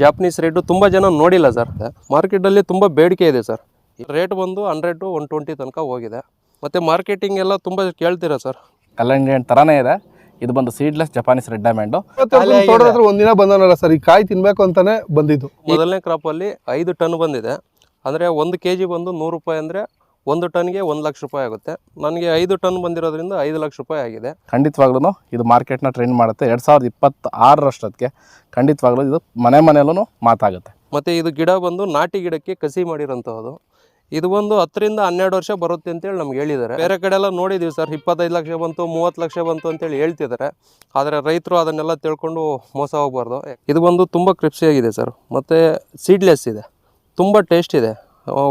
Japanese rate ತುಂಬ ಜನ ನೋಡಿಲ್ಲ ಸರ್ ಮಾರ್ಕೆಟಲ್ಲಿ ತುಂಬ ಬೇಡಿಕೆ ಇದೆ ಸರ್ ರೇಟ್ ಬಂದು ಹಂಡ್ರೆಡ್ ಟು ಒನ್ ಟ್ವೆಂಟಿ ತನಕ ಹೋಗಿದೆ. ಮತ್ತು ಮಾರ್ಕೆಟಿಂಗ್ ಎಲ್ಲ ತುಂಬ ಕೇಳ್ತೀರಾ ಸರ್ ಕಲ್ಲಂಗಡಿ ಹಣ್ಣು ಥರನೇ ಇದೆ. ಇದು ಬಂದು ಸೀಡ್ಲೆಸ್ ಜಪಾನೀಸ್ ರೆಡ್ ಡೈಮಂಡು ತೋಟದ ಒಂದಿನ ಬಂದನಲ್ಲ ಸರ್ ಈ ಕಾಯಿ ತಿನ್ಬೇಕು ಅಂತಾನೆ ಬಂದಿದ್ದು. ಮೊದಲನೇ ಕ್ರಾಪಲ್ಲಿ ಐದು ಟನ್ ಬಂದಿದೆ. ಅಂದರೆ ಒಂದು ಕೆ ಜಿ ಬಂದು ನೂರು ರೂಪಾಯಿ ಅಂದರೆ ಒಂದು ಟನ್ಗೆ ಒಂದು ಲಕ್ಷ ರೂಪಾಯಿ ಆಗುತ್ತೆ. ನನಗೆ ಐದು ಟನ್ ಬಂದಿರೋದ್ರಿಂದ ಐದು ಲಕ್ಷ ರೂಪಾಯಿ ಆಗಿದೆ. ಖಂಡಿತವಾಗ್ಲೂ ಇದು ಮಾರ್ಕೆಟ್ನ ಟ್ರೆಂಡ್ ಮಾಡುತ್ತೆ. ಎರಡು ಸಾವಿರದ ಇಪ್ಪತ್ತಾರರಷ್ಟೊತ್ತಿಗೆ ಖಂಡಿತವಾಗ್ಲೂ ಇದು ಮನೆ ಮನೆಯಲ್ಲೂ ಮಾತಾಗುತ್ತೆ. ಮತ್ತು ಇದು ಗಿಡ ಬಂದು ನಾಟಿ ಗಿಡಕ್ಕೆ ಕಸಿ ಮಾಡಿರೋಂಥದ್ದು ಇದು ಒಂದು ಹತ್ತರಿಂದ ಹನ್ನೆರಡು ವರ್ಷ ಬರುತ್ತೆ ಅಂತೇಳಿ ನಮ್ಗೆ ಹೇಳಿದ್ದಾರೆ. ಬೇರೆ ಕಡೆ ಎಲ್ಲ ನೋಡಿದ್ದೀವಿ ಸರ್. ಇಪ್ಪತ್ತೈದು ಲಕ್ಷ ಬಂತು ಮೂವತ್ತು ಲಕ್ಷ ಬಂತು ಅಂತೇಳಿ ಹೇಳ್ತಿದ್ದಾರೆ. ಆದರೆ ರೈತರು ಅದನ್ನೆಲ್ಲ ತಿಳ್ಕೊಂಡು ಮೋಸ ಹೋಗ್ಬಾರ್ದು. ಇದು ಬಂದು ತುಂಬ ಕ್ರಿಪ್ಸಿಯಾಗಿದೆ ಸರ್. ಮತ್ತು ಸೀಡ್ಲೆಸ್ ಇದೆ. ತುಂಬ ಟೇಸ್ಟ್ ಇದೆ.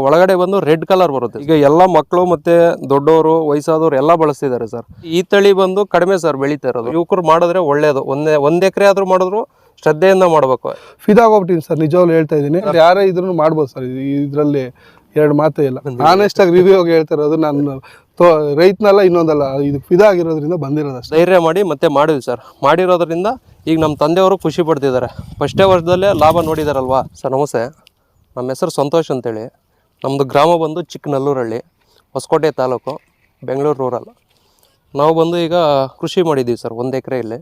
ಒಳಗಡೆ ಬಂದು ರೆಡ್ ಕಲರ್ ಬರುತ್ತೆ. ಈಗ ಎಲ್ಲ ಮಕ್ಕಳು ಮತ್ತೆ ದೊಡ್ಡವರು ವಯಸ್ಸಾದವರು ಎಲ್ಲ ಬಳಸ್ತಿದ್ದಾರೆ ಸರ್. ಈ ತಳಿ ಬಂದು ಕಡಿಮೆ ಸರ್ ಬೆಳೀತಾ ಇರೋದು. ಯುವಕರು ಮಾಡಿದ್ರೆ ಒಳ್ಳೆಯದು ಒಂದೇ ಒಂದು ಎಕರೆ ಆದರೂ ಮಾಡಿದ್ರು ಶ್ರದ್ಧೆಯಿಂದ ಮಾಡಬೇಕು. ಫಿದಾಗೋಗ್ಬಿಟ್ಟಿನಿ ಸರ್ ನಿಜವಾಗ್ಲು ಹೇಳ್ತಾ ಇದ್ದೀನಿ. ಯಾರೇ ಇದ್ರೂ ಮಾಡ್ಬೋದು ಸರ್ ಇದರಲ್ಲಿ ಎರಡು ಮಾತೇ ಇಲ್ಲ. ಆನೆಸ್ಟ್ ಆಗಿ ರಿವ್ಯೂ ಆಗಿ ಹೇಳ್ತಾ ಇರೋದು ನಾನು. ತೋ ರೈತನಲ್ಲ ಇನ್ನೊಂದಲ್ಲ ಇದು ಫಿದಾಗಿರೋದ್ರಿಂದ ಬಂದಿರೋದು ಧೈರ್ಯ ಮಾಡಿ ಮತ್ತೆ ಮಾಡಿದ್ವಿ ಸರ್. ಮಾಡಿರೋದ್ರಿಂದ ಈಗ ನಮ್ಮ ತಂದೆಯವರು ಖುಷಿ ಪಡ್ತಿದ್ದಾರೆ. ಫಸ್ಟೇ ವರ್ಷದಲ್ಲೇ ಲಾಭ ನೋಡಿದಾರಲ್ವಾ? ಸರ್ ನಮಸ್ತೆ. ನಮ್ಮ ಹೆಸರು ಸಂತೋಷ್ ಅಂತೇಳಿ. ನಮ್ಮದು ಗ್ರಾಮ ಬಂದು ಚಿಕ್ಕನಲ್ಲೂರಳ್ಳಿ ಹೊಸಕೋಟೆ ತಾಲೂಕು, ಬೆಂಗಳೂರು ರೂರಲ್ ನಾವು ಬಂದು ಈಗ ಕೃಷಿ ಮಾಡಿದ್ದೀವಿ ಸರ್, ಒಂದು ಎಕರೆಯಲ್ಲಿ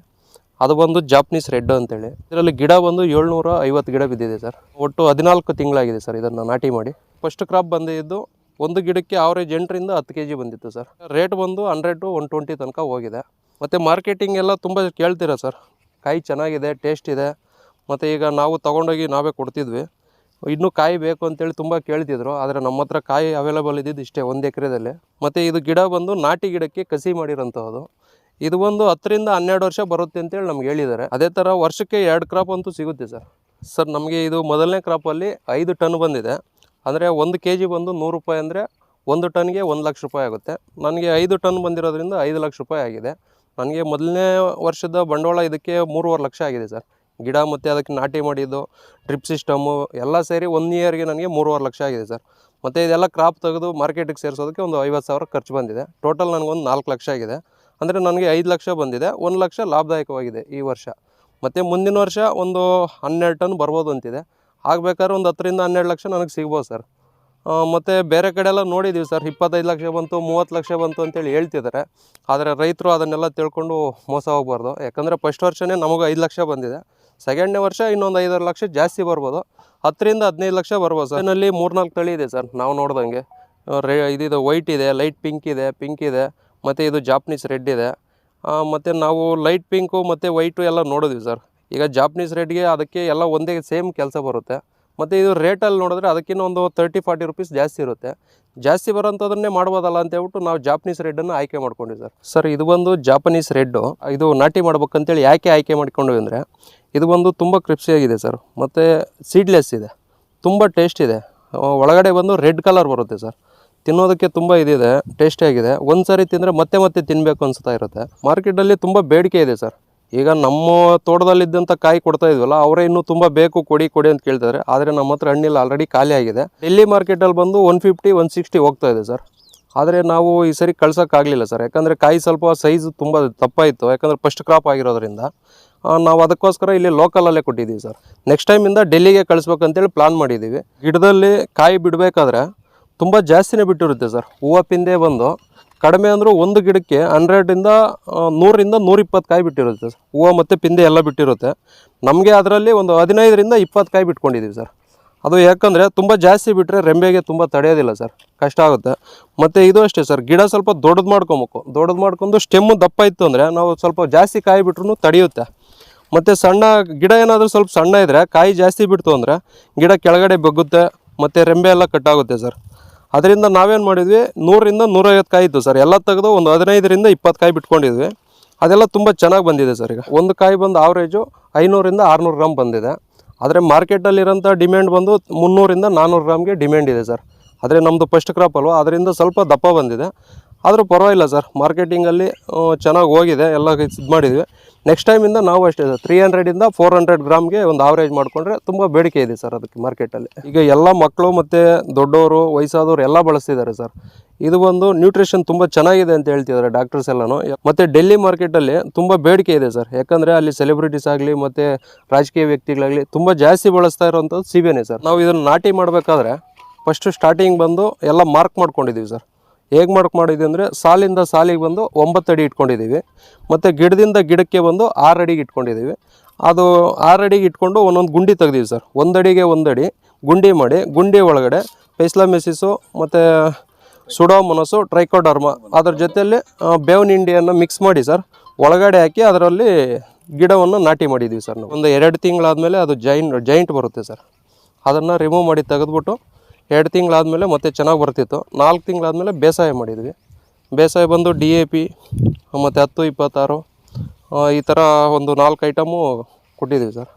ಅದು ಬಂದು ಜಾಪನೀಸ್ ರೆಡ್ ಅಂತೇಳಿ. ಇದರಲ್ಲಿ ಗಿಡ ಬಂದು ಏಳ್ನೂರ ಐವತ್ತು ಗಿಡ ಬಿದ್ದಿದೆ ಸರ್. ಒಟ್ಟು ಹದಿನಾಲ್ಕು ತಿಂಗಳಾಗಿದೆ ಸರ್ ಇದನ್ನು ನಾಟಿ ಮಾಡಿ. ಫಸ್ಟ್ ಕ್ರಾಪ್ ಬಂದಿದ್ದು ಒಂದು ಗಿಡಕ್ಕೆ ಆವ್ರೇಜ್ ಎಂಟರಿಂದ ಹತ್ತು ಕೆ ಜಿ ಬಂದಿತ್ತು ಸರ್. ರೇಟ್ ಬಂದು ಹಂಡ್ರೆಡ್ ಟು ಒನ್ ಟ್ವೆಂಟಿ ತನಕ ಹೋಗಿದೆ. ಮತ್ತು ಮಾರ್ಕೆಟಿಂಗ್ ಎಲ್ಲ ತುಂಬ ಕೇಳ್ತೀರಾ ಸರ್? ಕಾಯಿ ಚೆನ್ನಾಗಿದೆ ಟೇಸ್ಟ್ ಇದೆ. ಮತ್ತು ಈಗ ನಾವು ತೊಗೊಂಡೋಗಿ ನಾವೇ ಕೊಡ್ತಿದ್ವಿ. ಇನ್ನೂ ಕಾಯಿ ಬೇಕು ಅಂತೇಳಿ ತುಂಬ ಕೇಳ್ತಿದ್ರು, ಆದರೆ ನಮ್ಮ ಹತ್ರ ಕಾಯಿ ಅವೈಲೇಬಲ್ ಇದ್ದಿದ್ದು ಇಷ್ಟೇ, ಒಂದು ಎಕರೆದಲ್ಲಿ. ಮತ್ತು ಇದು ಗಿಡ ಬಂದು ನಾಟಿ ಗಿಡಕ್ಕೆ ಕಸಿ ಮಾಡಿರೋಂಥದ್ದು ಇದು ಒಂದು ಹತ್ತರಿಂದ ಹನ್ನೆರಡು ವರ್ಷ ಬರುತ್ತೆ ಅಂತೇಳಿ ನಮ್ಗೆ ಹೇಳಿದ್ದಾರೆ. ಅದೇ ಥರ ವರ್ಷಕ್ಕೆ ಎರಡು ಕ್ರಾಪ್ ಅಂತೂ ಸಿಗುತ್ತೆ ಸರ್. ಸರ್, ನಮಗೆ ಇದು ಮೊದಲನೇ ಕ್ರಾಪಲ್ಲಿ ಐದು ಟನ್ ಬಂದಿದೆ. ಅಂದರೆ ಒಂದು ಕೆ ಜಿ ಬಂದು ನೂರು ರೂಪಾಯಿ ಅಂದರೆ ಒಂದು ಟನ್ಗೆ ಒಂದು ಲಕ್ಷ ರೂಪಾಯಿ ಆಗುತ್ತೆ. ನನಗೆ ಐದು ಟನ್ ಬಂದಿರೋದ್ರಿಂದ ಐದು ಲಕ್ಷ ರೂಪಾಯಿ ಆಗಿದೆ. ನನಗೆ ಮೊದಲನೇ ವರ್ಷದ ಬಂಡವಾಳ ಇದಕ್ಕೆ ಮೂರುವರೆ ಲಕ್ಷ ಆಗಿದೆ ಸರ್. ಗಿಡ ಮತ್ತು ಅದಕ್ಕೆ ನಾಟಿ ಮಾಡಿದ್ದು ಡ್ರಿಪ್ ಸಿಸ್ಟಮು ಎಲ್ಲ ಸೇರಿ ಒನ್ ಇಯರ್ಗೆ ನನಗೆ ಮೂರುವರೆ ಲಕ್ಷ ಆಗಿದೆ ಸರ್. ಮತ್ತು ಇದೆಲ್ಲ ಕ್ರಾಪ್ ತೆಗೆದು ಮಾರ್ಕೆಟಿಗೆ ಸೇರಿಸೋದಕ್ಕೆ ಒಂದು ಐವತ್ತು ಸಾವಿರ ಖರ್ಚು ಬಂದಿದೆ. ಟೋಟಲ್ ನನಗೊಂದು ನಾಲ್ಕು ಲಕ್ಷ ಆಗಿದೆ. ಅಂದರೆ ನನಗೆ ಐದು ಲಕ್ಷ ಬಂದಿದೆ. ಒಂದು ಲಕ್ಷ ಲಾಭದಾಯಕವಾಗಿದೆ ಈ ವರ್ಷ. ಮತ್ತು ಮುಂದಿನ ವರ್ಷ ಒಂದು ಹನ್ನೆರಡು ಟನ್ ಬರ್ಬೋದು ಅಂತಿದೆ. ಆಗಬೇಕಾದ್ರೆ ಒಂದು ಹತ್ತರಿಂದ ಹನ್ನೆರಡು ಲಕ್ಷ ನನಗೆ ಸಿಗ್ಬೋದು ಸರ್. ಮತ್ತು ಬೇರೆ ಕಡೆ ಎಲ್ಲ ನೋಡಿದ್ದೀವಿ ಸರ್. ಇಪ್ಪತ್ತೈದು ಲಕ್ಷ ಬಂತು, ಮೂವತ್ತು ಲಕ್ಷ ಬಂತು ಅಂತೇಳಿ ಹೇಳ್ತಿದ್ದಾರೆ. ಆದರೆ ರೈತರು ಅದನ್ನೆಲ್ಲ ತಿಳ್ಕೊಂಡು ಮೋಸ ಹೋಗ್ಬಾರ್ದು. ಯಾಕಂದರೆ ಫಸ್ಟ್ ವರ್ಷವೇ ನಮಗೆ ಐದು ಲಕ್ಷ ಬಂದಿದೆ. ಸೆಕೆಂಡ್ನೇ ವರ್ಷ ಇನ್ನೊಂದು ಐದಾರು ಲಕ್ಷ ಜಾಸ್ತಿ ಬರ್ಬೋದು. ಹತ್ತರಿಂದ ಹದಿನೈದು ಲಕ್ಷ ಬರ್ಬೋದು ಸರ್. ಇದರಲ್ಲಿ ಮೂರ್ನಾಲ್ಕು ತಳಿ ಇದೆ ಸರ್, ನಾವು ನೋಡ್ದಂಗೆ. ರೆ, ಇದಿದೆ ವೈಟ್ ಇದೆ ಲೈಟ್ ಪಿಂಕ್ ಇದೆ ಪಿಂಕ್ ಇದೆ, ಮತ್ತು ಇದು ಜಾಪನೀಸ್ ರೆಡ್ ಇದೆ. ಮತ್ತು ನಾವು ಲೈಟ್ ಪಿಂಕು ಮತ್ತು ವೈಟು ಎಲ್ಲ ನೋಡಿದ್ವಿ ಸರ್. ಈಗ ಜಾಪನೀಸ್ ರೆಡ್ಗೆ ಅದಕ್ಕೆ ಎಲ್ಲ ಒಂದೇ ಸೇಮ್ ಕೆಲಸ ಬರುತ್ತೆ. ಮತ್ತು ಇದು ರೇಟಲ್ಲಿ ನೋಡಿದ್ರೆ ಅದಕ್ಕಿಂತ ಒಂದು ತರ್ಟಿ ಫಾರ್ಟಿ ರುಪೀಸ್ ಜಾಸ್ತಿ ಇರುತ್ತೆ. ಜಾಸ್ತಿ ಬರೋಂಥದ್ದನ್ನೇ ಮಾಡ್ಬೋದಲ್ಲ ಅಂತ ಹೇಳ್ಬಿಟ್ಟು ನಾವು ಜಾಪನೀಸ್ ರೆಡ್ಡನ್ನು ಆಯ್ಕೆ ಮಾಡ್ಕೊಂಡ್ವಿ ಸರ್. ಸರ್, ಇದು ಬಂದು ಜಾಪನೀಸ್ ರೆಡ್ಡು ಇದು ನಾಟಿ ಮಾಡ್ಬೇಕಂತೇಳಿ ಯಾಕೆ ಆಯ್ಕೆ ಮಾಡ್ಕೊಂಡ್ವಿ ಅಂದರೆ ಇದು ಬಂದು ತುಂಬ ಕ್ರಿಪ್ಸಿಯಾಗಿದೆ ಸರ್ ಮತ್ತು ಸೀಡ್ಲೆಸ್ ಇದೆ. ತುಂಬ ಟೇಸ್ಟ್ ಇದೆ. ಒಳಗಡೆ ಬಂದು ರೆಡ್ ಕಲರ್ ಬರುತ್ತೆ ಸರ್ ತಿನ್ನೋದಕ್ಕೆ ತುಂಬ ಇದಿದೆ ಟೇಸ್ಟಿಯಾಗಿದೆ ಒಂದು ಸರಿ ತಿಂದರೆ ಮತ್ತೆ ಮತ್ತೆ ತಿನ್ನಬೇಕು ಅನಿಸ್ತಾ ಇರುತ್ತೆ. ಮಾರ್ಕೆಟಲ್ಲಿ ತುಂಬ ಬೇಡಿಕೆ ಇದೆ ಸರ್ ಈಗ ನಮ್ಮ ತೋಟದಲ್ಲಿದ್ದಂಥ ಕಾಯಿ ಕೊಡ್ತಾ ಇದ್ವಲ್ಲ, ಅವರೇ ಇನ್ನೂ ತುಂಬ ಬೇಕು, ಕೊಡಿ ಕೊಡಿ ಅಂತ ಕೇಳ್ತಾರೆ ಆದರೆ ನಮ್ಮ ಹತ್ರ ಹಣ್ಣಿಲ್ಲ ಆಲ್ರೆಡಿ ಖಾಲಿ ಆಗಿದೆ. ಡೆಲ್ಲಿ ಮಾರ್ಕೆಟಲ್ಲಿ ಬಂದು ಒನ್ ಫಿಫ್ಟಿ ಒನ್ ಸಿಕ್ಸ್ಟಿ ಹೋಗ್ತಾ ಇದೆ ಸರ್ ಆದರೆ ನಾವು ಈ ಸರಿ ಕಳ್ಸೋಕ್ಕಾಗಲಿಲ್ಲ ಸರ್ ಯಾಕಂದರೆ ಕಾಯಿ ಸ್ವಲ್ಪ ಸೈಜ್ ತುಂಬ ದಪ್ಪ ಇತ್ತು. ಯಾಕಂದರೆ ಫಸ್ಟ್ ಕ್ರಾಪ್ ಆಗಿರೋದ್ರಿಂದ. ನಾವು ಅದಕ್ಕೋಸ್ಕರ ಇಲ್ಲಿ ಲೋಕಲಲ್ಲೇ ಕೊಟ್ಟಿದ್ದೀವಿ ಸರ್ ನೆಕ್ಸ್ಟ್ ಟೈಮಿಂದ ಡೆಲ್ಲಿಗೆ ಕಳಿಸ್ಬೇಕಂತೇಳಿ ಪ್ಲಾನ್ ಮಾಡಿದ್ದೀವಿ. ಗಿಡದಲ್ಲಿ ಕಾಯಿ ಬಿಡಬೇಕಾದ್ರೆ ತುಂಬ ಜಾಸ್ತಿನೇ ಬಿಟ್ಟಿರುತ್ತೆ ಸರ್ ಹೂವು ಪಿಂದೆ ಬಂದು ಕಡಿಮೆ ಅಂದರೂ ಒಂದು ಗಿಡಕ್ಕೆ ಹಂಡ್ರೆಡಿಂದ ನೂರರಿಂದ ನೂರಿಪ್ಪತ್ತು ಕಾಯಿ ಬಿಟ್ಟಿರುತ್ತೆ ಸರ್ ಹೂವು ಮತ್ತು ಪಿಂದೆ ಎಲ್ಲ ಬಿಟ್ಟಿರುತ್ತೆ. ನಮಗೆ ಅದರಲ್ಲಿ ಒಂದು ಹದಿನೈದರಿಂದ ಇಪ್ಪತ್ತು ಕಾಯಿ ಬಿಟ್ಕೊಂಡಿದ್ದೀವಿ ಸರ್ ಅದು ಯಾಕಂದರೆ ತುಂಬ ಜಾಸ್ತಿ ಬಿಟ್ಟರೆ ರೆಂಬೆಗೆ ತುಂಬ ತಡೆಯೋದಿಲ್ಲ ಸರ್ ಕಷ್ಟ ಆಗುತ್ತೆ. ಮತ್ತು ಇದು ಅಷ್ಟೇ ಸರ್ ಗಿಡ ಸ್ವಲ್ಪ ದೊಡ್ಡದು ಮಾಡ್ಕೊಬೇಕು. ದೊಡ್ಡದು ಮಾಡ್ಕೊಂಡು ಸ್ಟೆಮ್ಮು ದಪ್ಪ ಇತ್ತು ಅಂದರೆ ನಾವು ಸ್ವಲ್ಪ ಜಾಸ್ತಿ ಕಾಯಿ ಬಿಟ್ರೂ ತಡೆಯುತ್ತೆ. ಮತ್ತು ಸಣ್ಣ ಗಿಡ ಏನಾದರೂ ಸ್ವಲ್ಪ ಸಣ್ಣ ಇದ್ದರೆ ಕಾಯಿ ಜಾಸ್ತಿ ಬಿಡ್ತು ಅಂದರೆ ಗಿಡ ಕೆಳಗಡೆ ಬಗ್ಗುತ್ತೆ, ಮತ್ತು ರೆಂಬೆ ಎಲ್ಲ ಕಟ್ಟಾಗುತ್ತೆ ಸರ್. ಅದರಿಂದ ನಾವೇನು ಮಾಡಿದ್ವಿ, ನೂರರಿಂದ ನೂರೈವತ್ತು ಕಾಯಿ ಇತ್ತು ಸರ್. ಎಲ್ಲ ತೆಗೆದು ಒಂದು ಹದಿನೈದರಿಂದ ಇಪ್ಪತ್ತು ಕಾಯಿ ಬಿಟ್ಕೊಂಡಿದ್ವಿ. ಅದೆಲ್ಲ ತುಂಬ ಚೆನ್ನಾಗಿ ಬಂದಿದೆ ಸರ್ ಈಗ. ಒಂದು ಕಾಯಿ ಬಂದು ಆವ್ರೇಜು ಐನೂರಿಂದ ಆರುನೂರು ಗ್ರಾಮ್ ಬಂದಿದೆ. ಆದರೆ ಮಾರ್ಕೆಟಲ್ಲಿರೋಂಥ ಡಿಮ್ಯಾಂಡ್ ಬಂದು ಮುನ್ನೂರಿಂದ ನಾನ್ನೂರು ಗ್ರಾಮ್ಗೆ ಡಿಮ್ಯಾಂಡ್ ಇದೆ ಸರ್. ಆದರೆ ನಮ್ಮದು ಫಸ್ಟ್ ಕ್ರಾಪ್ ಅಲ್ವಾ? ಅದರಿಂದ ಸ್ವಲ್ಪ ದಪ್ಪ ಬಂದಿದೆ. ಆದರೂ ಪರವಾಗಿಲ್ಲ ಸರ್. ಮಾರ್ಕೆಟಿಂಗಲ್ಲಿ ಚೆನ್ನಾಗಿ ಹೋಗಿದೆ. ಎಲ್ಲ ಇದು ಮಾಡಿದ್ವಿ. ನೆಕ್ಸ್ಟ್ ಟೈಮಿಂದ ನಾವು ಅಷ್ಟೇ ಸರ್. ತ್ರೀ ಹಂಡ್ರೆಡಿಂದ ಫೋರ್ ಹಂಡ್ರೆಡ್ ಗ್ರಾಮ್ಗೆ ಒಂದು ಆವ್ರೇಜ್ ಮಾಡಿಕೊಂಡ್ರೆ ತುಂಬ ಬೇಡಿಕೆ ಇದೆ ಸರ್ ಅದಕ್ಕೆ ಮಾರ್ಕೆಟಲ್ಲಿ ಈಗ ಎಲ್ಲ ಮಕ್ಕಳು ಮತ್ತು ದೊಡ್ಡವರು ವಯಸ್ಸಾದವರು ಎಲ್ಲ ಬಳಸ್ತಿದ್ದಾರೆ ಸರ್. ಇದು ಒಂದು ನ್ಯೂಟ್ರಿಷನ್ ತುಂಬ ಚೆನ್ನಾಗಿದೆ ಅಂತ ಹೇಳ್ತಿದ್ದಾರೆ ಡಾಕ್ಟರ್ಸ್ ಎಲ್ಲನೂ. ಮತ್ತು ಡೆಲ್ಲಿ ಮಾರ್ಕೆಟಲ್ಲಿ ತುಂಬ ಬೇಡಿಕೆ ಇದೆ ಸರ್. ಯಾಕಂದರೆ ಅಲ್ಲಿ ಸೆಲೆಬ್ರಿಟೀಸ್ ಆಗಲಿ ಮತ್ತು ರಾಜಕೀಯ ವ್ಯಕ್ತಿಗಳಾಗಲಿ ತುಂಬ ಜಾಸ್ತಿ ಬಳಸ್ತಾ ಇರೋವಂಥದ್ದು ಸಿಬಿಎನೇ ಸರ್. ನಾವು ಇದನ್ನು ನಾಟಿ ಮಾಡಬೇಕಾದ್ರೆ ಫಸ್ಟು ಸ್ಟಾರ್ಟಿಂಗ್ ಬಂದು ಎಲ್ಲ ಮಾರ್ಕ್ ಮಾಡ್ಕೊಂಡಿದ್ದೀವಿ ಸರ್. ಹೇಗೆ ಮಾರ್ಕ್ ಮಾಡಿದ್ವಿ ಅಂದರೆ ಸಾಲಿಂದ ಸಾಲಿಗೆ ಬಂದು ಒಂಬತ್ತು ಅಡಿ ಇಟ್ಕೊಂಡಿದ್ದೀವಿ. ಮತ್ತು ಗಿಡದಿಂದ ಗಿಡಕ್ಕೆ ಬಂದು ಆರು ಅಡಿಗೆ ಇಟ್ಕೊಂಡಿದ್ದೀವಿ. ಅದು ಆರು ಅಡಿಗೆ ಇಟ್ಕೊಂಡು ಒಂದೊಂದು ಗುಂಡಿ ತೆಗ್ದೀವಿ ಸರ್. ಒಂದು ಅಡಿಗೆ ಒಂದು ಅಡಿ ಗುಂಡಿ ಮಾಡಿ, ಗುಂಡಿ ಒಳಗಡೆ ಪೆಸ್ಲಾಮೆಸಿಸು ಮತ್ತು ಸುಡೋಮೊನಸು ಟ್ರೈಕೋಡರ್ಮ ಅದ್ರ ಜೊತೆಯಲ್ಲಿ ಬೇವಿನ ಹಿಂಡಿಯನ್ನು ಮಿಕ್ಸ್ ಮಾಡಿ ಸರ್, ಒಳಗಡೆ ಹಾಕಿ ಅದರಲ್ಲಿ ಗಿಡವನ್ನು ನಾಟಿ ಮಾಡಿದ್ದೀವಿ ಸರ್ ನಾವು. ಒಂದು ಎರಡು ತಿಂಗಳಾದಮೇಲೆ ಅದು ಜೈನ್, ಜೈಂಟ್ ಬರುತ್ತೆ ಸರ್. ಅದನ್ನು ರಿಮೂವ್ ಮಾಡಿ ತೆಗೆದ್ಬಿಟ್ಟು ಎರಡು ತಿಂಗಳಾದಮೇಲೆ ಮತ್ತೆ ಚೆನ್ನಾಗಿ ಬರ್ತಿತ್ತು. ನಾಲ್ಕು ತಿಂಗಳಾದಮೇಲೆ ಬೇಸಾಯ ಮಾಡಿದ್ವಿ. ಬೇಸಾಯ ಬಂದು ಡಿ ಎ ಪಿ ಮತ್ತು ಹತ್ತು, ಇಪ್ಪತ್ತಾರು ಈ ಥರ ಒಂದು ನಾಲ್ಕು ಐಟಮು ಕೊಟ್ಟಿದ್ವಿ ಸರ್.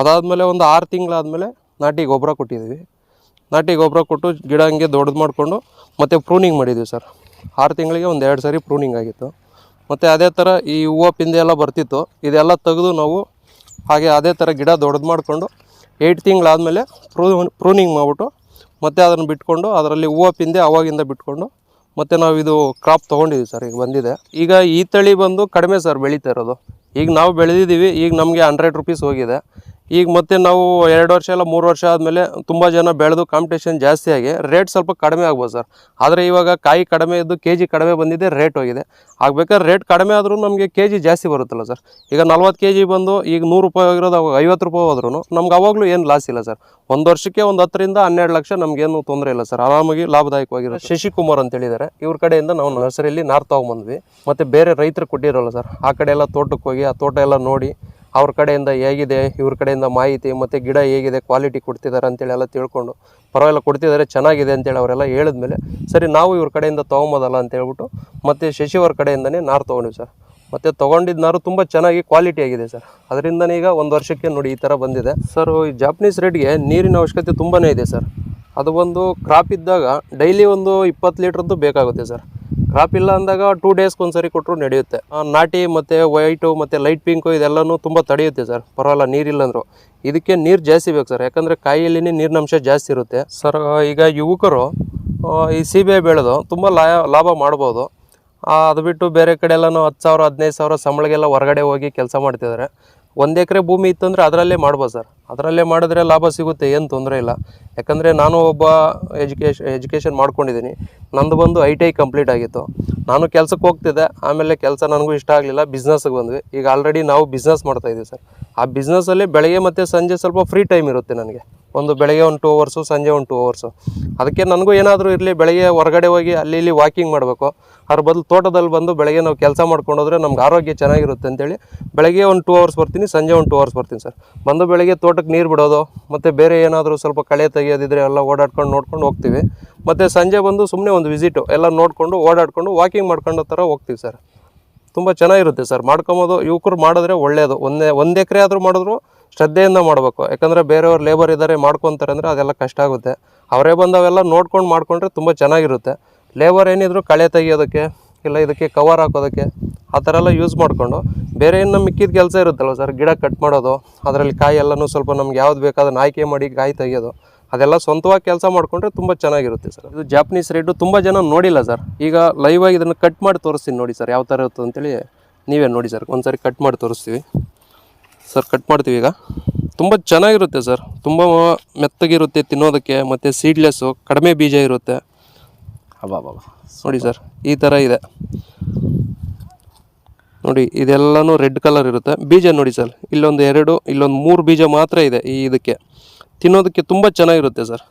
ಅದಾದಮೇಲೆ ಒಂದು ಆರು ತಿಂಗಳಾದಮೇಲೆ ನಾಟಿ ಗೊಬ್ಬರ ಕೊಟ್ಟಿದ್ದೀವಿ ನಾಟಿ ಗೊಬ್ಬರ ಕೊಟ್ಟು ಗಿಡ ಹಂಗೆ ದೊಡ್ಡದು ಮಾಡಿಕೊಂಡು ಮತ್ತೆ ಪ್ರೂನಿಂಗ್ ಮಾಡಿದ್ವಿ ಸರ್. ಆರು ತಿಂಗಳಿಗೆ ಒಂದು ಎರಡು ಸರಿ ಪ್ರೂನಿಂಗ್ ಆಗಿತ್ತು. ಮತ್ತು ಅದೇ ಥರ ಈ ಹೂವು ಪಿಂದೆ ಎಲ್ಲ ಬರ್ತಿತ್ತು. ಇದೆಲ್ಲ ತೆಗೆದು ನಾವು ಹಾಗೆ ಅದೇ ಥರ ಗಿಡ ದೊಡ್ಡದು ಮಾಡಿಕೊಂಡು ಏಯ್ಟ್ ತಿಂಗಳಾದಮೇಲೆ ಪ್ರೂ ಪ್ರೂನಿಂಗ್ ಮಾಡಿಬಿಟ್ಟು ಮತ್ತೆ ಅದನ್ನು ಬಿಟ್ಕೊಂಡು ಅದರಲ್ಲಿ ಹೂವು ಪಿಂದೆ ಅವಾಗಿಂದ ಬಿಟ್ಕೊಂಡು ಮತ್ತು ನಾವು ಇದು ಕ್ರಾಪ್ ತೊಗೊಂಡಿದ್ದೀವಿ ಸರ್ ಈಗ ಬಂದಿದೆ. ಈಗ ಈ ತಳಿ ಬಂದು ಕಡಿಮೆ ಸರ್ ಬೆಳೀತಾ ಇರೋದು. ಈಗ ನಾವು ಬೆಳೆದಿದ್ದೀವಿ, ಈಗ ನಮಗೆ ಹಂಡ್ರೆಡ್ ರುಪೀಸ್ ಹೋಗಿದೆ. ಈಗ ಮತ್ತೆ ನಾವು ಎರಡು ವರ್ಷ ಇಲ್ಲ, ಮೂರು ವರ್ಷ ಆದಮೇಲೆ ತುಂಬ ಜನ ಬೆಳೆದು ಕಾಂಪಿಟೇಷನ್ ಜಾಸ್ತಿ ಆಗಿ ರೇಟ್ ಸ್ವಲ್ಪ ಕಡಿಮೆ ಆಗ್ಬೋದು ಸರ್ ಆದರೆ ಇವಾಗ ಕಾಯಿ ಕಡಿಮೆ ಇದ್ದು ಕೆ ಜಿ ಕಡಿಮೆ ಬಂದಿದೆ ರೇಟ್ ಹೋಗಿದೆ. ಆಗಬೇಕಾದ್ರೆ ರೇಟ್ ಕಡಿಮೆ ಆದರೂ ನಮಗೆ ಕೆ ಜಿ ಜಾಸ್ತಿ ಬರುತ್ತಲ್ಲ ಸರ್ ಈಗ ನಲ್ವತ್ತು ಕೆ ಜಿ ಬಂದು ಈಗ ನೂರು ರೂಪಾಯಿ ಆಗಿರೋದು ಅವಾಗ ಐವತ್ತು ರೂಪಾಯಿ ಹೋದ್ರೂ ನಮ್ಗೆ ಅವಾಗಲೂ ಏನು ಲಾಸ್ ಇಲ್ಲ ಸರ್ ಒಂದು ವರ್ಷಕ್ಕೆ ಒಂದು ಹತ್ತರಿಂದ ಹನ್ನೆರಡು ಲಕ್ಷ ನಮಗೇನು ತೊಂದರೆ ಇಲ್ಲ ಸರ್ ಆರಾಮಾಗಿ ಲಾಭದಾಯಕವಾಗಿರೋ ಶಶಿಕುಮಾರ್ ಅಂತ ಹೇಳಿದ್ದಾರೆ. ಇವ್ರ ಕಡೆಯಿಂದ ನಾವು ನರ್ಸರಿಯಲ್ಲಿ ನಾರ್ ಬಂದ್ವಿ. ಮತ್ತು ಬೇರೆ ರೈತರು ಕೊಟ್ಟಿರೋಲ್ಲ ಸರ್ ಆ ಕಡೆ ಎಲ್ಲ ತೋಟಕ್ಕೆ ಹೋಗಿ, ಆ ತೋಟ ಎಲ್ಲ ನೋಡಿ ಅವ್ರ ಕಡೆಯಿಂದ ಹೇಗಿದೆ, ಇವ್ರ ಕಡೆಯಿಂದ ಮಾಹಿತಿ ಮತ್ತು ಗಿಡ ಹೇಗಿದೆ ಕ್ವಾಲಿಟಿ ಕೊಡ್ತಿದ್ದಾರೆ ಅಂತೇಳಿ ಎಲ್ಲ ತಿಳ್ಕೊಂಡು ಪರವಾಗಿಲ್ಲ ಕೊಡ್ತಿದ್ದಾರೆ ಚೆನ್ನಾಗಿದೆ ಅಂತೇಳಿ ಅವರೆಲ್ಲ ಹೇಳಿದ್ಮೇಲೆ ಸರಿ ನಾವು ಇವ್ರ ಕಡೆಯಿಂದ ತೊಗೊಂಬೋದಲ್ಲ ಅಂತ ಹೇಳ್ಬಿಟ್ಟು ಮತ್ತು ಶಶಿವರ್ ಕಡೆಯಿಂದನೇ ನಾರು ತೊಗೊಂಡಿವಿ ಸರ್. ಮತ್ತು ತೊಗೊಂಡಿದ್ದ ನಾರು ತುಂಬ ಚೆನ್ನಾಗಿ ಕ್ವಾಲಿಟಿ ಆಗಿದೆ ಸರ್. ಅದರಿಂದನೇ ಈಗ ಒಂದು ವರ್ಷಕ್ಕೆ ನೋಡಿ ಈ ಥರ ಬಂದಿದೆ. ಸರ್, ಈ ಜಾಪನೀಸ್ ರೇಟ್ಗೆ ನೀರಿನ ಅವಶ್ಯಕತೆ ತುಂಬಾ ಇದೆ ಸರ್. ಅದು ಒಂದು ಕ್ರಾಪ್ ಇದ್ದಾಗ ಡೈಲಿ ಒಂದು ಇಪ್ಪತ್ತು ಲೀಟ್ರದ್ದು ಬೇಕಾಗುತ್ತೆ ಸರ್. ಕ್ರಾಪ್ ಇಲ್ಲ ಅಂದಾಗ ಟೂ ಡೇಸ್ಗೆ ಒಂದ್ಸರಿ ಕೊಟ್ಟರು ನಡೆಯುತ್ತೆ. ನಾಟಿ ಮತ್ತು ವೈಟು ಮತ್ತು ಲೈಟ್ ಪಿಂಕು ಇದೆಲ್ಲನೂ ತುಂಬ ತಡೆಯುತ್ತೆ ಸರ್. ಪರವಾಗಿಲ್ಲ, ನೀರಿಲ್ಲಂದ್ರು. ಇದಕ್ಕೆ ನೀರು ಜಾಸ್ತಿ ಬೇಕು ಸರ್. ಯಾಕಂದರೆ ಕಾಯಿಯಲ್ಲಿನೇ ನೀರಿನಂಶ ಜಾಸ್ತಿ ಇರುತ್ತೆ. ಸರ್ ಈಗ ಯುವಕರು ಈ ಸೀಬೆ ಬೆಳೆದು ತುಂಬ ಲಾಯ, ಲಾಭ ಮಾಡ್ಬೋದು. ಅದು ಬಿಟ್ಟು ಬೇರೆ ಕಡೆ ಎಲ್ಲನೂ ಹತ್ತು ಸಾವಿರ, ಹದಿನೈದು ಸಾವಿರ ಸಂಬಳಗೆಲ್ಲ ಹೊರಗಡೆ ಹೋಗಿ ಕೆಲಸ ಮಾಡ್ತಿದ್ದಾರೆ. ಒಂದು ಎಕರೆ ಭೂಮಿ ಇತ್ತಂದರೆ ಅದರಲ್ಲೇ ಮಾಡ್ಬೋದು ಸರ್. ಅದರಲ್ಲೇ ಮಾಡಿದ್ರೆ ಲಾಭ ಸಿಗುತ್ತೆ, ಏನು ತೊಂದರೆ ಇಲ್ಲ. ಯಾಕಂದರೆ ನಾನು ಒಬ್ಬ ಎಜುಕೇಶ್ ಎಜುಕೇಷನ್ ಮಾಡ್ಕೊಂಡಿದ್ದೀನಿ. ನಂದು ಬಂದು ಐ ಟಿ ಐ ಕಂಪ್ಲೀಟ್ ಆಗಿತ್ತು. ನಾನು ಕೆಲಸಕ್ಕೆ ಹೋಗ್ತಿದ್ದೆ, ಆಮೇಲೆ ಕೆಲಸ ನನಗೂ ಇಷ್ಟ ಆಗಲಿಲ್ಲ ಬಿಸ್ನೆಸ್ಗೆ ಬಂದ್ವಿ. ಈಗ ಆಲ್ರೆಡಿ ನಾವು ಬಿಸ್ನೆಸ್ ಮಾಡ್ತಾ ಇದ್ದೀವಿ ಸರ್. ಆ ಬಿಸ್ನೆಸ್ಸಲ್ಲಿ ಬೆಳಗ್ಗೆ ಮತ್ತು ಸಂಜೆ ಸ್ವಲ್ಪ ಫ್ರೀ ಟೈಮ್ ಇರುತ್ತೆ ನನಗೆ. ಒಂದು ಬೆಳಗ್ಗೆ ಒಂದು ಟೂ ಅವರ್ಸು ಸಂಜೆ ಒಂದು ಟೂ ಅವರ್ಸು ಅದಕ್ಕೆ ನನಗೂ ಏನಾದರೂ ಇರಲಿ, ಬೆಳಗ್ಗೆ ಹೊರಗಡೆ ಹೋಗಿ ಅಲ್ಲಿ ಇಲ್ಲಿ ವಾಕಿಂಗ್ ಮಾಡಬೇಕು. ಅದ್ರ ಬದಲು ತೋಟದಲ್ಲಿ ಬಂದು ಬೆಳಗ್ಗೆ ನಾವು ಕೆಲಸ ಮಾಡ್ಕೊಂಡು ಹೋದ್ರೆ ನಮ್ಗೆ ಆರೋಗ್ಯ ಚೆನ್ನಾಗಿರುತ್ತೆ ಅಂತೇಳಿ ಬೆಳಗ್ಗೆ ಒಂದು ಟೂ ಅವರ್ಸ್ ಬರ್ತೀನಿ, ಸಂಜೆ ಒಂದು ಟೂ ಅವರ್ಸ್ ಬರ್ತೀನಿ ಸರ್. ಬಂದು ಬೆಳಗ್ಗೆ ತೋಟಕ್ಕೆ ನೀರು ಬಿಡೋದು, ಮತ್ತು ಬೇರೆ ಏನಾದರೂ ಸ್ವಲ್ಪ ಕಳೆ ತೆಗಿಯೋದಿದ್ರೆ ಎಲ್ಲ ಓಡಾಡ್ಕೊಂಡು ನೋಡ್ಕೊಂಡು ಹೋಗ್ತೀವಿ. ಮತ್ತು ಸಂಜೆ ಬಂದು ಸುಮ್ಮನೆ ಒಂದು ವಿಸಿಟು ಎಲ್ಲ ನೋಡಿಕೊಂಡು ಓಡಾಡ್ಕೊಂಡು ವಾಕಿಂಗ್ ಮಾಡ್ಕೊಂಡು ಥರ ಹೋಗ್ತೀವಿ ಸರ್. ತುಂಬ ಚೆನ್ನಾಗಿರುತ್ತೆ ಸರ್. ಮಾಡ್ಕೊಬೋದು, ಯುವಕರು ಮಾಡಿದ್ರೆ ಒಳ್ಳೆಯದು ಒಂದೇ, ಒಂದು ಎಕರೆ ಆದರೂ ಮಾಡಿದ್ರು ಶ್ರದ್ಧೆಯಿಂದ ಮಾಡಬೇಕು. ಯಾಕಂದರೆ ಬೇರೆಯವ್ರು ಲೇಬರ್ ಇದ್ದಾರೆ, ಮಾಡ್ಕೊತಾರೆ ಅಂದರೆ ಅದೆಲ್ಲ ಕಷ್ಟ ಆಗುತ್ತೆ. ಅವರೇ ಬಂದು ಅವೆಲ್ಲ ನೋಡ್ಕೊಂಡು ಮಾಡಿಕೊಂಡ್ರೆ ತುಂಬ ಚೆನ್ನಾಗಿರುತ್ತೆ. ಲೇಬರ್ ಏನಿದ್ರು ಕಳೆ ತೆಗಿಯೋದಕ್ಕೆ ಇಲ್ಲ ಇದಕ್ಕೆ ಕವರ್ ಹಾಕೋದಕ್ಕೆ ಆ ಥರ ಎಲ್ಲ ಯೂಸ್ ಮಾಡಿಕೊಂಡು ಬೇರೆ ಏನು ನಮ್ಮ ಮಿಕ್ಕಿದ ಕೆಲಸ ಇರುತ್ತಲ್ಲ ಸರ್ ಗಿಡ ಕಟ್ ಮಾಡೋದು, ಅದರಲ್ಲಿ ಕಾಯಿ ಎಲ್ಲನೂ ಸ್ವಲ್ಪ ನಮ್ಗೆ ಯಾವ್ದು ಬೇಕಾದನ್ನು ಆಯ್ಕೆ ಮಾಡಿ ಕಾಯಿ ತೆಗಿಯೋದು, ಅದೆಲ್ಲ ಸ್ವಂತವಾಗಿ ಕೆಲಸ ಮಾಡಿಕೊಂಡ್ರೆ ತುಂಬ ಚೆನ್ನಾಗಿರುತ್ತೆ ಸರ್ ಇದು ಜಾಪನೀಸ್ ರೇಟು ತುಂಬ ಜನ ನೋಡಿಲ್ಲ ಸರ್ ಈಗ ಲೈವ್ ಆಗಿ ಇದನ್ನು ಕಟ್ ಮಾಡಿ ತೋರಿಸ್ತೀನಿ ನೋಡಿ ಸರ್ ಯಾವ ಥರ ಇರುತ್ತೆ ಅಂತೇಳಿ ನೀವೇ ನೋಡಿ ಸರ್ ಒಂದ್ಸರಿ ಕಟ್ ಮಾಡಿ ತೋರಿಸ್ತೀವಿ. ಸರ್ ಕಟ್ ಮಾಡ್ತೀವಿ ಈಗ. ತುಂಬ ಚೆನ್ನಾಗಿರುತ್ತೆ ಸರ್ ತುಂಬ ಮೆತ್ತಗಿರುತ್ತೆ ತಿನ್ನೋದಕ್ಕೆ, ಮತ್ತು ಸೀಡ್ಲೆಸ್ಸು ಕಡಿಮೆ ಬೀಜ ಇರುತ್ತೆ. ಅಬ್ಬಾ ಬಾಬಾ ನೋಡಿ ಸರ್, ಈ ಥರ ಇದೆ. ನೋಡಿ, ಇದೆಲ್ಲನೂ ರೆಡ್ ಕಲರ್ ಇರುತ್ತೆ. ಬೀಜ ನೋಡಿ ಸರ್, ಇಲ್ಲೊಂದು ಎರಡು, ಇಲ್ಲೊಂದು ಮೂರು ಬೀಜ ಮಾತ್ರ ಇದೆ ಈ ಇದಕ್ಕೆ. ತಿನ್ನೋದಕ್ಕೆ ತುಂಬ ಚೆನ್ನಾಗಿರುತ್ತೆ ಸರ್.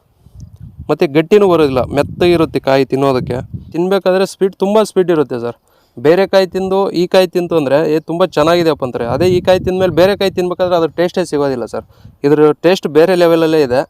ಮತ್ತು ಗಟ್ಟಿನೂ ಬರೋದಿಲ್ಲ ಮೆತ್ತಗಿರುತ್ತೆ ಕಾಯಿ ತಿನ್ನೋದಕ್ಕೆ. ತಿನ್ನಬೇಕಾದ್ರೆ ಸ್ವೀಟ್ ತುಂಬ ಸ್ವೀಟ್ ಇರುತ್ತೆ ಸರ್. ಬೇರೆ ಕಾಯಿ ತಿಂದು, ಈ ಕಾಯಿ ತಿಂತು ಅಂದರೆ ಏ, ತುಂಬ ಚೆನ್ನಾಗಿದೆಯಪ್ಪ ಅಂತಾರೆ. ಅದೇ ಈ ಕಾಯಿ ತಿಂದಮೇಲೆ ಬೇರೆ ಕಾಯಿ ತಿನ್ಬೇಕಾದ್ರೆ ಅದ್ರ ಟೇಸ್ಟೇ ಸಿಗೋದಿಲ್ಲ ಸರ್. ಇದ್ರ ಟೇಸ್ಟ್ ಬೇರೆ ಲೆವೆಲಲ್ಲೇ ಇದೆ.